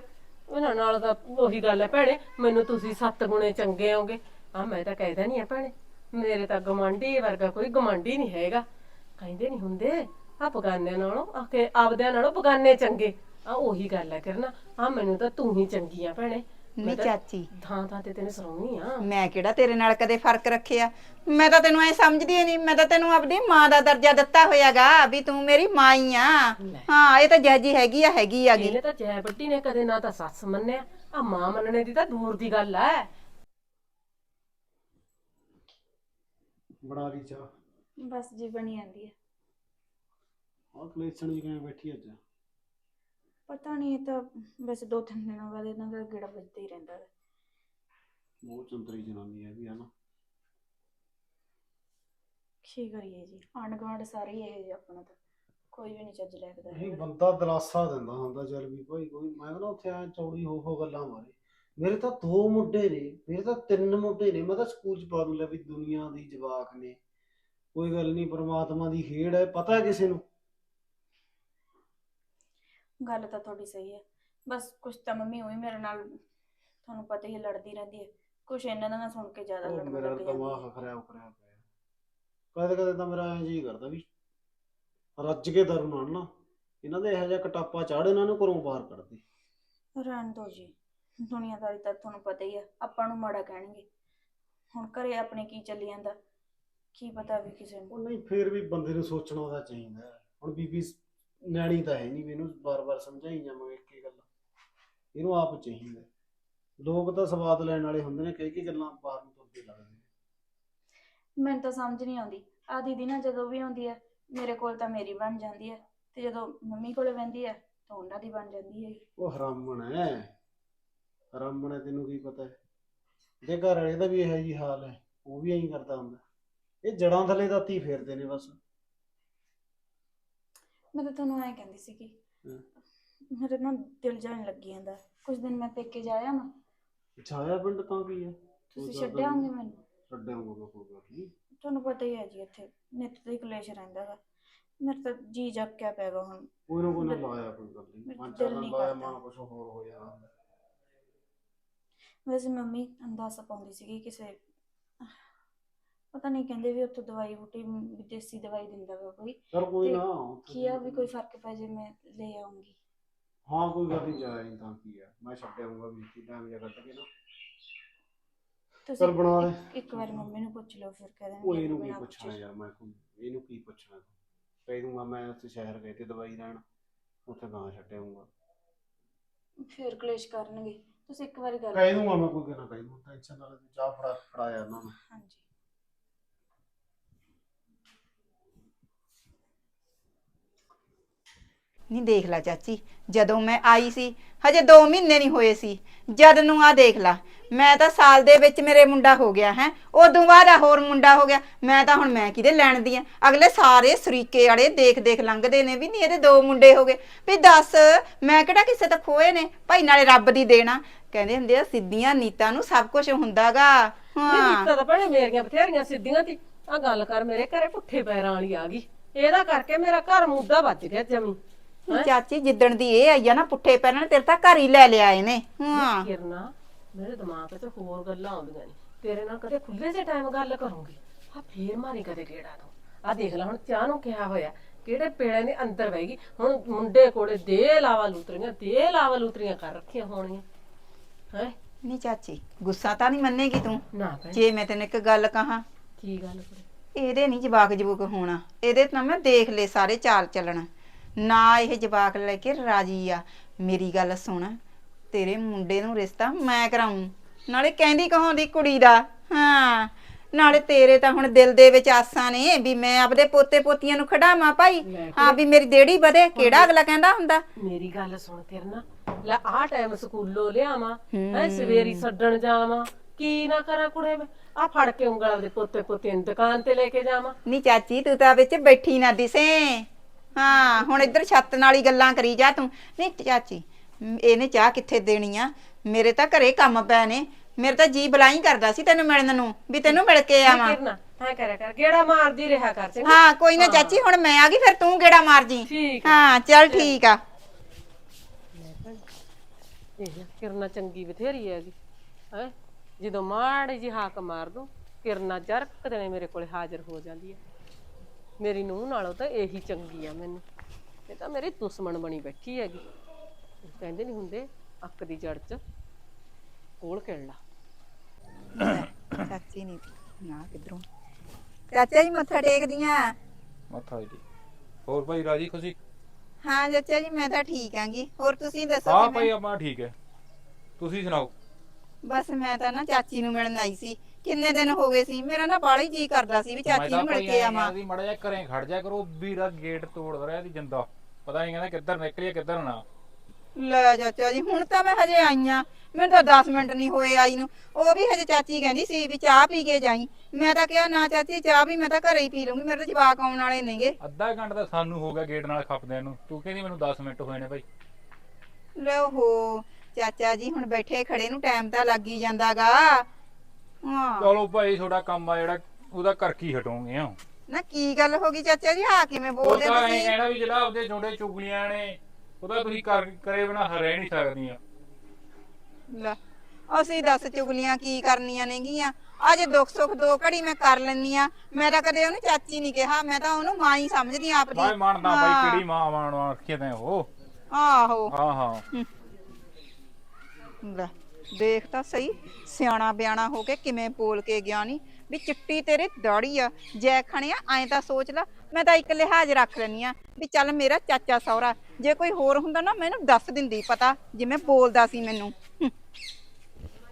ਉਹਨਾਂ ਨਾਲ ਤਾਂ ਉਹੀ ਗੱਲ ਹੈ ਭੈਣੇ, ਮੈਨੂੰ ਤੁਸੀਂ ਸੱਤ ਗੁਣੇ ਚੰਗੇ ਹੋਗੇ। ਆ ਮੈਂ ਤਾਂ ਕਹਿਦਾ ਨਹੀਂ ਆ ਭੈਣੇ, ਮੇਰੇ ਤਾਂ ਗਮੰਡੀ ਵਰਗਾ ਕੋਈ ਗਮੰਡੀ ਨਹੀਂ ਹੈਗਾ। ਕਹਿੰਦੇ ਨਹੀਂ ਹੁੰਦੇ ਆ ਬਗਾਨਿਆਂ ਨਾਲੋਂ ਆ ਕੇ ਆਪਦਿਆਂ ਨਾਲੋਂ ਬਗਾਨੇ ਚੰਗੇ। ਆ ਉਹੀ ਗੱਲ ਹੈ ਕਰਨਾ। ਆ ਮੈਨੂੰ ਤਾਂ ਤੂੰ ਹੀ ਚੰਗੀ ਆ ਭੈਣੇ। ਨਹੀਂ ਚਾਚੀ। ਥਾਂ ਥਾਂ ਤੇ ਤੈਨੂੰ ਸਰਾਉਣੀ ਆ। ਮੈਂ ਕਿਹੜਾ ਤੇਰੇ ਨਾਲ ਕਦੇ ਫ਼ਰਕ ਰੱਖਿਆ? ਮੈਂ ਤਾਂ ਤੈਨੂੰ ਐ ਸਮਝਦੀ ਹੀ ਨਹੀਂ ਮੈਂ ਤਾਂ ਤੈਨੂੰ ਆਪਣੀ ਮਾਂ ਦਾ ਦਰਜਾ ਦਿੱਤਾ ਹੋਇਆਗਾ ਵੀ ਤੂੰ ਮੇਰੀ ਮਾਂ ਹੀ ਆ। ਹਾਂ ਇਹ ਤਾਂ ਜੱਜੀ ਹੈਗੀ ਆ ਹੈਗੀ ਆਗੀ ਇਹਨੇ ਤਾਂ ਜੈ ਬੱਟੀ ਨੇ ਕਦੇ ਨਾ ਤਾਂ ਸੱਸ ਮੰਨਿਆ। ਆ ਮਾਂ ਮੰਨਣੇ ਦੀ ਤਾਂ ਦੂਰ ਦੀ ਗੱਲ ਐ ਬਣਾ ਲਈ ਚਾਹ। ਬਸ ਜੀ ਬਣੀ ਜਾਂਦੀ ਹੈ ਆਹ ਕਲੇਸ਼ਣ ਜੀ ਕਿਵੇਂ ਬੈਠੀ ਅੱਜ? ਪਤਾ ਨਹੀਂ ਇਹ ਤਾਂ ਵੈਸੇ ਦੋ ਤਿੰਨ ਦਿਨਾਂ ਬਾਅਦ ਇਹਨਾਂ ਦਾ ਗੇੜਾ ਵੱਜਦਾ ਹੀ ਰਹਿੰਦਾ ਹੈ। ਬਹੁਤ ਚੰਦਰੀ ਜਨਾਨੀ ਹੈ ਵੀ ਹਨਾ ਕੀ ਕਰੀਏ ਜੀ? ਗੁਆਂਢ ਸਾਰੇ ਹੀ ਇਹ ਜਿਹੇ ਆਪਣਾ ਤਾਂ। ਕੋਈ ਵੀ ਨਹੀਂ ਚੱਜ ਲੱਗਦਾ ਇਹ ਬੰਦਾ ਦਲਾਸਾ ਦਿੰਦਾ ਹੁੰਦਾ ਚੱਲ ਵੀ ਭਾਈ ਕੋਈ ਮੈਂ ਨਾ ਉੱਥੇ ਆ ਚੌੜੀ ਹੋ ਹੋ ਗੱਲਾਂ ਮਾਰੇ। ਮੇਰੇ ਤਾਂ ਦੋ ਮੁੰਡੇ ਨੇ ਮੇਰੇ ਤਾਂ ਤਿੰਨ ਮੁੰਡੇ ਨੇ ਮੈਂ ਤਾਂ ਸਕੂਲ ਚ ਪਾ ਦੂੰ ਲੈ ਵੀ ਦੁਨੀਆ ਦੀ ਜਵਾਕ ਨੇ। ਕੋਈ ਗੱਲ ਨਹੀਂ ਪ੍ਰਮਾਤਮਾ ਦੀ ਖੇਡ ਹੈ ਪਤਾ ਹੈ ਕਿਸੇ ਨੂੰ? ਗੱਲ ਤਾਂ ਤੁਹਾਡੀ ਸਹੀ ਹੈ। ਬਸ ਕੁਛ ਤਾਂ ਮੰਮੀ ਹੋਈ ਮੇਰੇ ਨਾਲ ਤੁਹਾਨੂੰ ਪਤਾ ਹੀ ਹੈ ਲੜਦੀ ਰਹਿੰਦੀ ਹੈ। ਕੁਛ ਇਹਨਾਂ ਦਾ ਨਾ ਸੁਣ ਕੇ ਜ਼ਿਆਦਾ ਉਹ ਲੜਨ ਮੇਰਾ ਲੱਗ ਜਾਂਦੀ ਦਿਮਾਗ ਖਰਾਬ ਕਰਿਆ ਪਿਆ। ਕਦੇ ਕਦੇ ਤਾਂ ਮੇਰਾ ਇੰਜ ਹੀ ਕਰਦਾ ਵੀ ਰੱਜ ਕੇ ਦਾਰੂ ਨਾਲ ਨਾ ਇਹਨਾਂ ਦੇ ਇਹੋ ਜਿਹਾ ਕਟਾਪਾ ਚਾੜ ਇਹਨਾਂ ਨੂੰ ਘਰੋਂ ਬਾਹਰ ਕੱਢਦੇ ਰਹਿਣ ਦੋ ਜੀ ਦੁਨੀਆਦਾਰੀ ਤਾਂ ਤੁਹਾਨੂੰ ਪਤਾ ਹੀ ਹੈ ਆਪਾਂ ਨੂੰ ਮਾੜਾ ਕਹਿਣਗੇ। ਹੁਣ ਘਰੇ ਆਪਣੇ ਕੀ ਚੱਲੀ ਜਾਂਦਾ ਕੀ ਪਤਾ ਵੀ ਕਿਸੇ ਉਹ ਨੂੰ ਨਹੀਂ ਫੇਰ ਵੀ ਬੰਦੇ ਨੂੰ ਸੋਚਣਾ ਦਾ ਚਾਹੀਦਾ। ਹੈ। ਹੁਣ ਬੀਬੀ ਸ- ਨਿਆਣੀ ਤਾਂ ਹੈ ਨਹੀਂ ਇਹਨੂੰ ਬਾਰ-ਬਾਰ ਸਮਝਾਈ ਜਾਵਾਂਗੇ ਇੱਕ ਹੀ ਗੱਲ। ਇਹਨੂੰ ਆਪ ਚਾਹੀਦਾ ਲੋਕ ਤਾਂ ਸਵਾਦ ਲੈਣ ਵਾਲੇ ਹੁੰਦੇ ਨੇ ਕਈ ਕਈ ਗੱਲਾਂ ਬਾਹਰ ਨੂੰ ਤੁਰਦੇ ਲੱਗਦੇ ਨੇ। ਮੈਨੂੰ ਤਾਂ ਸਮਝ ਨਹੀਂ ਆਉਂਦੀ। ਆ ਦੀਦੀ ਨਾ ਜਦੋਂ ਵੀ ਆਉਂਦੀ ਹੈ ਮੇਰੇ ਕੋਲ ਤਾਂ ਮੇਰੀ ਬਣ ਜਾਂਦੀ ਹੈ ਤੇ ਜਦੋਂ ਮੰਮੀ ਕੋਲੇ ਬਹਿੰਦੀ ਹੈ ਤਾਂ ਉਹਨਾਂ ਦੀ ਬਣ ਜਾਂਦੀ ਹੈ ਉਹ ਹਰਾਮਣ ਹੈ। ਹਰਾਮਣ ਹੈ ਤੈਨੂੰ ਕੀ ਪਤਾ ਹੈ। ਜੇ ਘਰ ਵਾਲੇ ਦਾ ਵੀ ਇਹੋ ਜੀ ਹਾਲ ਹੈ ਉਹ ਵੀ ਐਂ ਕਰਦਾ ਹੁੰਦਾ। ਇਹ ਜੜਾਂ ਥੱਲੇ ਦਾਤੀ ਫੇਰਦੇ ਨੇ ਬਸ। ਮੈਂ ਤਾਂ ਤੁਹਾਨੂੰ ਐਂ ਕਹਿੰਦੀ ਸੀ ਕਿ ਹਮ। ਮੇਰੇ ਨਾ ਦਿਲ ਜਾਣ ਲੱਗੀ ਜਾਂਦਾ। ਕੁਝ ਦਿਨ ਮੈਂ ਪੇਕੇ ਜਾਇਆ ਮੈਂ ਛਾਇਆ ਪਿੰਡ ਤਾਂ ਕੀ ਹੈ ਤੁਸੀਂ ਜ਼ਿਆਦਾ ਛੱਡਿਆ ਹੋਗੇ ਮੈਨੂੰ? ਛੱਡਿਆ ਹੋਊਗਾ ਕੋਈ ਗੱਲ ਨਹੀਂ। ਤੁਹਾਨੂੰ ਪਤਾ ਹੀ ਹੈ ਜੀ ਇੱਥੇ ਨਿੱਤ ਦਾ ਹੀ ਕਲੇਸ਼ ਰਹਿੰਦਾ ਹੈ ਮੇਰੇ ਤਾਂ ਜੀ ਜੱਕਿਆ ਪੈਗਾ ਹੁਣ। ਕੋਈ ਨਾ ਕੋਈ ਨਾ ਦਿਲ- ਲਾਇਆ ਕੋਈ ਗੱਲ ਨਹੀਂ। ਮੇਰਾ ਪੰਜ ਦਿਲ ਚਾਰ ਦਿਨ ਨਹੀਂ ਲਾਇਆ ਕਰਦਾ। ਮਾਂ ਕੁਛ ਹੋਰ ਹੋ ਜਾਣਾ। ਵੈਸੇ ਮੰਮੀ ਅੰਦਾਜ਼ਾ ਪਾਉਂਦੀ ਸੀਗੀ ਕਿਸੇ ਪਤਾ ਨਹੀਂ ਕਹਿੰਦੇ ਵੀ ਉੱਥੋਂ ਦਵਾਈ ਬੂਟੀ ਵੀ ਦੇਸੀ ਦਵਾਈ ਦਿੰਦਾ ਵਾ ਕੋਈ। ਚਲ ਕੋਈ ਤੇ ਨਾ ਉੱਥੇ ਕੀ ਆ ਵੀ ਕੋਈ ਫ਼ਰਕ ਪੈ ਜੇ ਮੈਂ ਲੈ ਆਉਂਗੀ। ਹਾਂ ਕੋਈ ਗੱਲ ਨਹੀਂ ਜਾਇਆ ਤਾਂ ਕੀ ਆ। ਮੈਂ ਛੱਡ ਆਊਂਗਾ ਵੀ ਕੀ ਟਾਈਮ ਜਿਹਾ ਕੱਢ ਕੇ ਨਾ। ਤੁਸੀਂ ਚੱਲ ਬਣਾ ਲੈ। ਇੱਕ- ਇੱਕ ਵਾਰ ਮੰਮੀ ਨੂੰ ਪੁੱਛ ਲਓ ਫਿਰ ਕਹਿ ਉਹ ਦੇਣਗੇ ਇਹਨੂੰ ਕੀ ਪੁੱਛਣਾ ਪੁੱਛੇ। ਯਾਰ ਮੈਂ ਕੋਈ ਇਹਨੂੰ ਕੀ ਪੁੱਛਣਾ? ਕਹਿ ਦੂੰਗਾ ਮੈਂ ਉੱਥੇ ਸ਼ਹਿਰ ਗਏ ਤੇ ਦਵਾਈ ਲੈਣ ਉੱਥੇ ਗਾਂ ਛੱਡ ਆਊਂਗਾ। ਫਿਰ ਕਲੇਸ਼ ਕਰਨਗੇ। ਤੁਸੀਂ ਇੱਕ ਵਾਰੀ ਗੱਲ ਕਹਿ ਦੂੰਗਾ ਮੈਂ ਕੋਈ ਨਾ ਕਹਿ ਟੈਨਸ਼ਨ ਨਾਲ ਚਾਹ ਫੜਾ ਫੜਾਇਆ ਉਹਨਾਂ ਨੂੰ। ਹਾਂਜੀ। ਨਹੀਂ ਦੇਖ ਲੈ ਚਾਚੀ ਜਦੋਂ ਮੈਂ ਆਈ ਸੀ ਹਜੇ 2 ਮਹੀਨੇ ਨਹੀਂ ਹੋਏ ਸੀ। ਜਦ ਨੂੰ ਆ ਦੇਖ ਲਾ ਮੈਂ ਤਾਂ ਸਾਲ ਦੇ ਵਿੱਚ ਮੇਰੇ ਮੁੰਡਾ ਹੋ ਗਿਆ ਹੈ ਉਦੋਂ ਬਾਅਦ ਆ ਹੋਰ ਮੁੰਡਾ ਹੋ ਗਿਆ ਮੈਂ ਤਾਂ ਹੁਣ ਮੈਂ ਕਿਹਦੇ ਲੈਣ ਦੀ ਆ? ਅਗਲੇ ਸਾਰੇ ਸਰੀਕੇ ਵਾਲੇ ਦੇਖ ਦੇਖ ਲੰਘਦੇ ਨੇ ਵੀ ਨਹੀਂ ਇਹਦੇ ਦੋ ਮੁੰਡੇ ਹੋ ਗਏ। ਵੀ ਦੱਸ ਮੈਂ ਕਿਹੜਾ ਕਿਸੇ ਤੋਂ ਖੋਏ ਨੇ? ਭਾਈ ਨਾਲੇ ਰੱਬ ਦੀ ਦੇਣਾ। ਕਹਿੰਦੇ ਹੁੰਦੇ ਆ ਸਿੱਧੀਆਂ ਨੀਤਾਂ ਨੂੰ ਸਭ ਕੁਝ ਹੁੰਦਾਗਾ। ਹਾਂ। ਰੀਤਾਂ ਤਾਂ ਭੈਣੇ ਮੇਰੀਆਂ ਬਥੇਰੀਆਂ ਸਿੱਧੀਆਂ ਸੀ। ਆ ਗੱਲ ਕਰ ਮੇਰੇ ਘਰੇ ਪੁੱਠੇ ਪੈਰਾਂ ਵਾਲੀ ਆ ਗਈ। ਇਹਦਾ ਕਰਕੇ ਮੇਰਾ ਘਰ ਮੁੱਦਾ ਵੱਜ ਗਿਆ ਜਮੀ ਚਾਚੀ ਜਿੱਦਣ ਦੀ ਇਹ ਆਈ ਆ ਨਾ ਪੁੱਠੇ ਪੈਰਾਂ ਨੇ ਤੇਰੇ ਤਾਂ ਘਰ ਹੀ ਲੈ ਲਿਆ ਇਹਨੇ। ਹਾਂ। ਕਿਰਨਾ ਮੇਰੇ ਦਿਮਾਗ 'ਚ ਹੋਰ ਗੱਲਾਂ ਆਉਂਦੀਆਂ ਨੇ। ਤੇਰੇ ਨਾਲ ਕਦੇ ਖੁੱਲੇ ਜੇ ਟਾਈਮ ਗੱਲ ਕਰੂੰਗੀ। ਆ ਫੇਰ ਮਾਰੀ ਕਦੇ ਗੇੜਾ ਤੂੰ। ਆ ਦੇਖ ਲੈ ਹੁਣ ਚਾਹ ਨੂੰ ਕਿਹਾ ਹੋਇਆ ਕਿਹੜੇ ਪੇੜੇ ਨੇ ਅੰਦਰ ਬਹਿਗੀ ਹੁਣ ਮੁੰਡੇ ਕੋਲੇ ਦੇ ਲਾਵਾ ਲੂਤਰੀਆਂ ਦੇ ਲਾਵਾ ਲੂਤਰੀਆਂ ਕਰ ਰੱਖੀਆਂ ਹੋਣੀਆਂ ਹੈ? ਨਹੀਂ ਚਾਚੀ ਗੁੱਸਾ ਤਾਂ ਨਹੀਂ ਮੰਨੇਗੀ ਤੂੰ। ਨਾ ਭੈਣ। ਜੇ ਮੈਂ ਤੈਨੂੰ ਇੱਕ ਗੱਲ ਕਹਾਂ ਕੀ ਗੱਲ ਕਰੇ? ਇਹਦੇ ਨਹੀਂ ਜਵਾਕ ਜਬੂਕ ਹੋਣਾ। ਇਹਦੇ ਤਾਂ ਮੈਂ ਦੇਖ ਲਏ ਸਾਰੇ ਚਾਲ ਚੱਲਣ। ਨਾ ਇਹ ਜਵਾਕ ਲੈ ਕੇ ਰਾਜੀ ਆ। ਮੇਰੀ ਗੱਲ ਸੁਣ ਤੇਰੇ ਮੁੰਡੇ ਨੂੰ ਰਿਸ਼ਤਾ ਮੈਂ ਕਰਾਉਂ ਨਾਲੇ ਕਹਿੰਦੀ ਕਹਾਉਂਦੀ ਕੁੜੀ ਦਾ? ਹਾਂ ਨਾਲੇ ਤੇਰੇ ਤਾਂ ਹੁਣ ਦਿਲ ਦੇ ਵਿੱਚ ਆਸਾਂ ਨੇ ਵੀ ਮੈਂ ਆਪਦੇ ਪੋਤੇ ਪੋਤੀਆਂ ਨੂੰ ਖੜਾਵਾਂ ਭਾਈ। ਲੈ ਹਾਂ ਵੀ ਮੇਰੀ ਦੇੜੀ ਵਧੇ ਕਿਹੜਾ ਅਗਲਾ ਕਹਿੰਦਾ ਹੁੰਦਾ? ਮੇਰੀ ਗੱਲ ਸੁਣ ਕਿਰਨਾ ਲੈ ਆਹ ਟਾਈਮ ਸਕੂਲੋਂ ਲਿਆਵਾਂ ਹੈ ਸਵੇਰੀ ਛੱਡਣ ਜਾਵਾਂ ਕੀ ਨਾ ਕਰਾਂ ਕੁੜੇ ਮੈਂ ਆ ਫੜ ਕੇ ਉਂਗਲਾਂ ਦੇ ਪੋਤੇ ਪੋਤੇ ਨੂੰ ਦੁਕਾਨ ਤੇ ਲੈ ਕੇ ਜਾਵਾਂ। ਨਹੀਂ ਚਾਚੀ ਤੂੰ ਤਾਂ ਵਿੱਚ ਬੈਠੀ ਨਾ ਦਿਸੇ। ਹਾਂ ਹੁਣ ਇੱਧਰ ਛੱਤ ਨਾਲ ਹੀ ਗੱਲਾਂ ਕਰੀ ਜਾ ਤੂੰ। ਨਹੀਂ ਚਾਚੀ ਮ, ਇਹਨੇ ਚਾਹ ਕਿੱਥੇ ਦੇਣੀ ਆ? ਮੇਰੇ ਤਾਂ ਘਰੇ ਕੰਮ ਪੈ ਨੇ। ਮੇਰੇ ਤਾਂ ਜੀ ਬਲਾਈ ਕਰਦਾ ਸੀ ਤੈਨੂੰ ਮਿਲਣ ਨੂੰ ਵੀ ਤੈਨੂੰ ਮਿਲ ਕੇ ਆਵਾਂ। ਕਿਰਨਾ ਹਾਂ ਕਰਿਆ ਕਰ ਗੇੜਾ ਮਾਰਦੀ ਰਿਹਾ ਕਰ ਚੰਗਾ। ਹਾਂ ਕੋਈ ਨਾ ਚਾਚੀ ਹੁਣ ਮੈਂ ਆ ਗਈ ਫਿਰ ਤੂੰ ਗੇੜਾ ਮਾਰ ਜੀ। ਠੀਕ ਆ। ਹਾਂ ਚੱਲ ਠੀਕ ਆ। ਇਹ ਕਿਰਨਾ ਚੰਗੀ ਬਥੇਰੀ ਹੈਗੀ ਹੈ ਜਦੋਂ ਮਾੜੀ ਜੀ ਹਾਕ ਮਾਰ ਦੂੰ ਕਿਰਨਾ ਜਰਕ ਦੇਣੇ ਮੇਰੇ ਕੋਲੇ ਹਾਜ਼ਰ ਹੋ ਜਾਂਦੀ ਹੈ ਮੇਰੀ ਨੂੰਹ ਨਾਲੋਂ ਤਾਂ ਇਹੀ ਚੰਗੀ ਆ ਮੈਨੂੰ। ਇਹ ਤਾਂ ਮੇਰੀ ਦੁਸ਼ਮਣ ਬਣੀ ਬੈਠੀ ਹੈਗੀ। ਕਹਿੰਦੇ ਨਹੀਂ ਹੁੰਦੇ ਅੱਕ ਦੀ ਜੜ 'ਚ ਕੋਲ ਕਿੜਲਾ ਚਾਚੀ ਨਹੀਂ ਨਾ ਕਿਧਰੋਂ। ਚਾਚਾ ਜੀ ਮੱਥਾ ਟੇਕਦੀਆਂ? ਮੱਥਾ ਜੀ ਹੋਰ ਭਾਈ ਰਾਜੀ ਖੁਸ਼ੀ? ਹਾਂ ਚਾਚਾ ਜੀ ਮੈਂ ਤਾਂ ਠੀਕ ਆਂਗੀ ਹੋਰ ਤੁਸੀਂ ਦੱਸੋ ਹਾਂ ਕਿਵੇਂ? ਭਾਈ ਆਪਾਂ ਠੀਕ ਹੈ। ਤੁਸੀਂ ਸੁਣਾਓ? ਬਸ ਮੈਂ ਤਾਂ ਨਾ ਚਾਚੀ ਨੂੰ ਮਿਲਣ ਆਈ ਸੀ। ਕਿੰਨੇ ਦਿਨ ਹੋ ਗਏ ਸੀ? ਮੇਰਾ ਨਾ ਬਾਹਲਾ ਹੀ ਜੀ ਕਰਦਾ ਸੀ ਵੀ ਚਾਚੀ ਨੂੰ ਮਿਲ ਕੇ ਆਵਾਂ। ਅਸੀਂ ਮੜਾ ਜਾ ਘਰੇ ਖੜ ਜਾ ਕਰੋ ਵੀਰਾ ਗੇਟ ਤੋੜ ਰਿਹਾ ਦੀ ਜਿੰਦਾ। ਪਤਾ ਨਹੀਂ ਕਹਿੰਦਾ ਕਿੱਧਰ ਨਿਕਲਿਆ ਕਿੱਧਰ ਨਾ। ਲੈ ਚਾਚਾ ਜੀ ਹੁਣ ਤਾਂ ਮੈਂ ਹਜੇ ਆਈ ਆਂ। ਮੈਨੂੰ ਤਾਂ 10 ਮਿੰਟ ਨਹੀਂ ਹੋਏ ਆਈ ਨੂੰ। ਉਹ ਵੀ ਹਜੇ ਚਾਚੀ ਕਹਿੰਦੀ ਸੀ ਵੀ ਚਾਹ ਪੀ ਕੇ ਜਾਈ। ਮੈਂ ਤਾਂ ਕਿਹਾ ਨਾ ਚਾਚੀ ਚਾਹ ਵੀ ਮੈਂ ਤਾਂ ਘਰੇ ਹੀ ਪੀ ਲੂੰਗੀ ਮੇਰੇ ਤਾਂ ਜਵਾਕ ਆਉਣ ਵਾਲੇ ਨੇਗੇ ਅੱਧਾ ਘੰਟਾ ਤਾਂ ਸਾਨੂੰ ਹੋ ਗਿਆ ਗੇਟ ਨਾਲ ਖੱਪਦਿਆਂ ਨੂੰ। ਤੂੰ ਕਹਿੰਦੀ ਮੈਨੂੰ 10 ਮਿੰਟ ਹੋਏ ਨੇ ਭਾਈ। ਲੈ ਹੋ ਚਾਚਾ ਜੀ ਹੁਣ ਬੈਠੇ ਖੜੇ ਨੂੰ ਟਾਈਮ ਤਾਂ ਲੱਗ ਹੀ ਜਾਂਦਾਗਾ। ਹਾਂ। ਚਲੋ ਭਾਈ ਤੁਹਾਡਾ ਕੰਮ ਆ ਜਿਹੜਾ ਉਹਦਾ ਕਰ ਕੀ ਹਟੋਗੇ ਆ ਨਾ ਕੀ ਗੱਲ ਹੋ ਗਈ ਚਾਚਾ ਜੀ ਆ ਕਿਵੇਂ ਉਹ ਬੋਲਦੇ ਤਾਂ ਐਂ ਤੁਸੀਂ? ਕਹਿਣਾ ਵੀ ਜਿਹੜਾ ਆਪਦੇ ਜੋੜੇ ਚੁਗਲੀਆਂ ਨੇ ਉਹਦਾ ਤੁਸੀਂ ਕਰ ਕਰੇ ਬਿਨਾ ਰਹਿ ਨਹੀਂ ਸਕਦੀਆਂ। ਲੈ ਅਸੀਂ ਦੱਸ ਚੁਗਲੀਆਂ ਕੀ ਕਰਨੀਆਂ ਨੇਗੀਆਂ? ਅਜੇ ਦੁੱਖ ਸੁੱਖ ਦੋ ਘੜੀ ਮੈਂ ਕਰ ਲੈਨੀ ਆ ਮੈਂ ਤਾਂ ਕਦੇ ਉਹਨੂੰ ਚਾਚੀ ਨਹੀਂ ਕਿਹਾ ਮੈਂ ਤਾਂ ਉਹਨੂੰ ਮਾਂ ਹੀ ਸਮਝਦੀ ਆਂ ਆਪਦੀ। ਮੈਂ ਮੰਨਦਾ ਹਾਂ। ਭਾਈ ਕਿਹੜੀ ਮਾਂ ਮਾਣ ਰੱਖੀ ਤੈਂ ਉਹ। ਆਹੋ। ਹਾਂ ਹਾਂ। ਲੈ। ਦੇਖ ਤਾਂ ਸਹੀ, ਸਿਆਣਾ ਬਿਆਣਾ ਹੋ ਕੇ ਕਿਵੇਂ ਬੋਲ ਕੇ ਗਿਆ ਨਹੀਂ ਵੀ ਚਿੱਟੀ ਤੇਰੇ ਦਾੜੀ ਆ, ਜੈ ਖਣਿਆ, ਐਂ ਤਾਂ ਸੋਚ ਲੈ, ਮੈਂ ਤਾਂ ਇੱਕ ਲਿਹਾਜ਼ ਰੱਖ ਲੈਨੀ ਆ, ਵੀ ਚੱਲ ਮੇਰਾ ਚਾਚਾ ਸਹੁਰਾ, ਜੇ ਕੋਈ ਹੋਰ ਹੁੰਦਾ ਨਾ, ਮੈਨੂੰ ਦੱਸ ਦਿੰਦੀ ਪਤਾ, ਜਿਵੇਂ ਬੋਲਦਾ ਸੀ ਮੈਨੂੰ ਹੂੰ।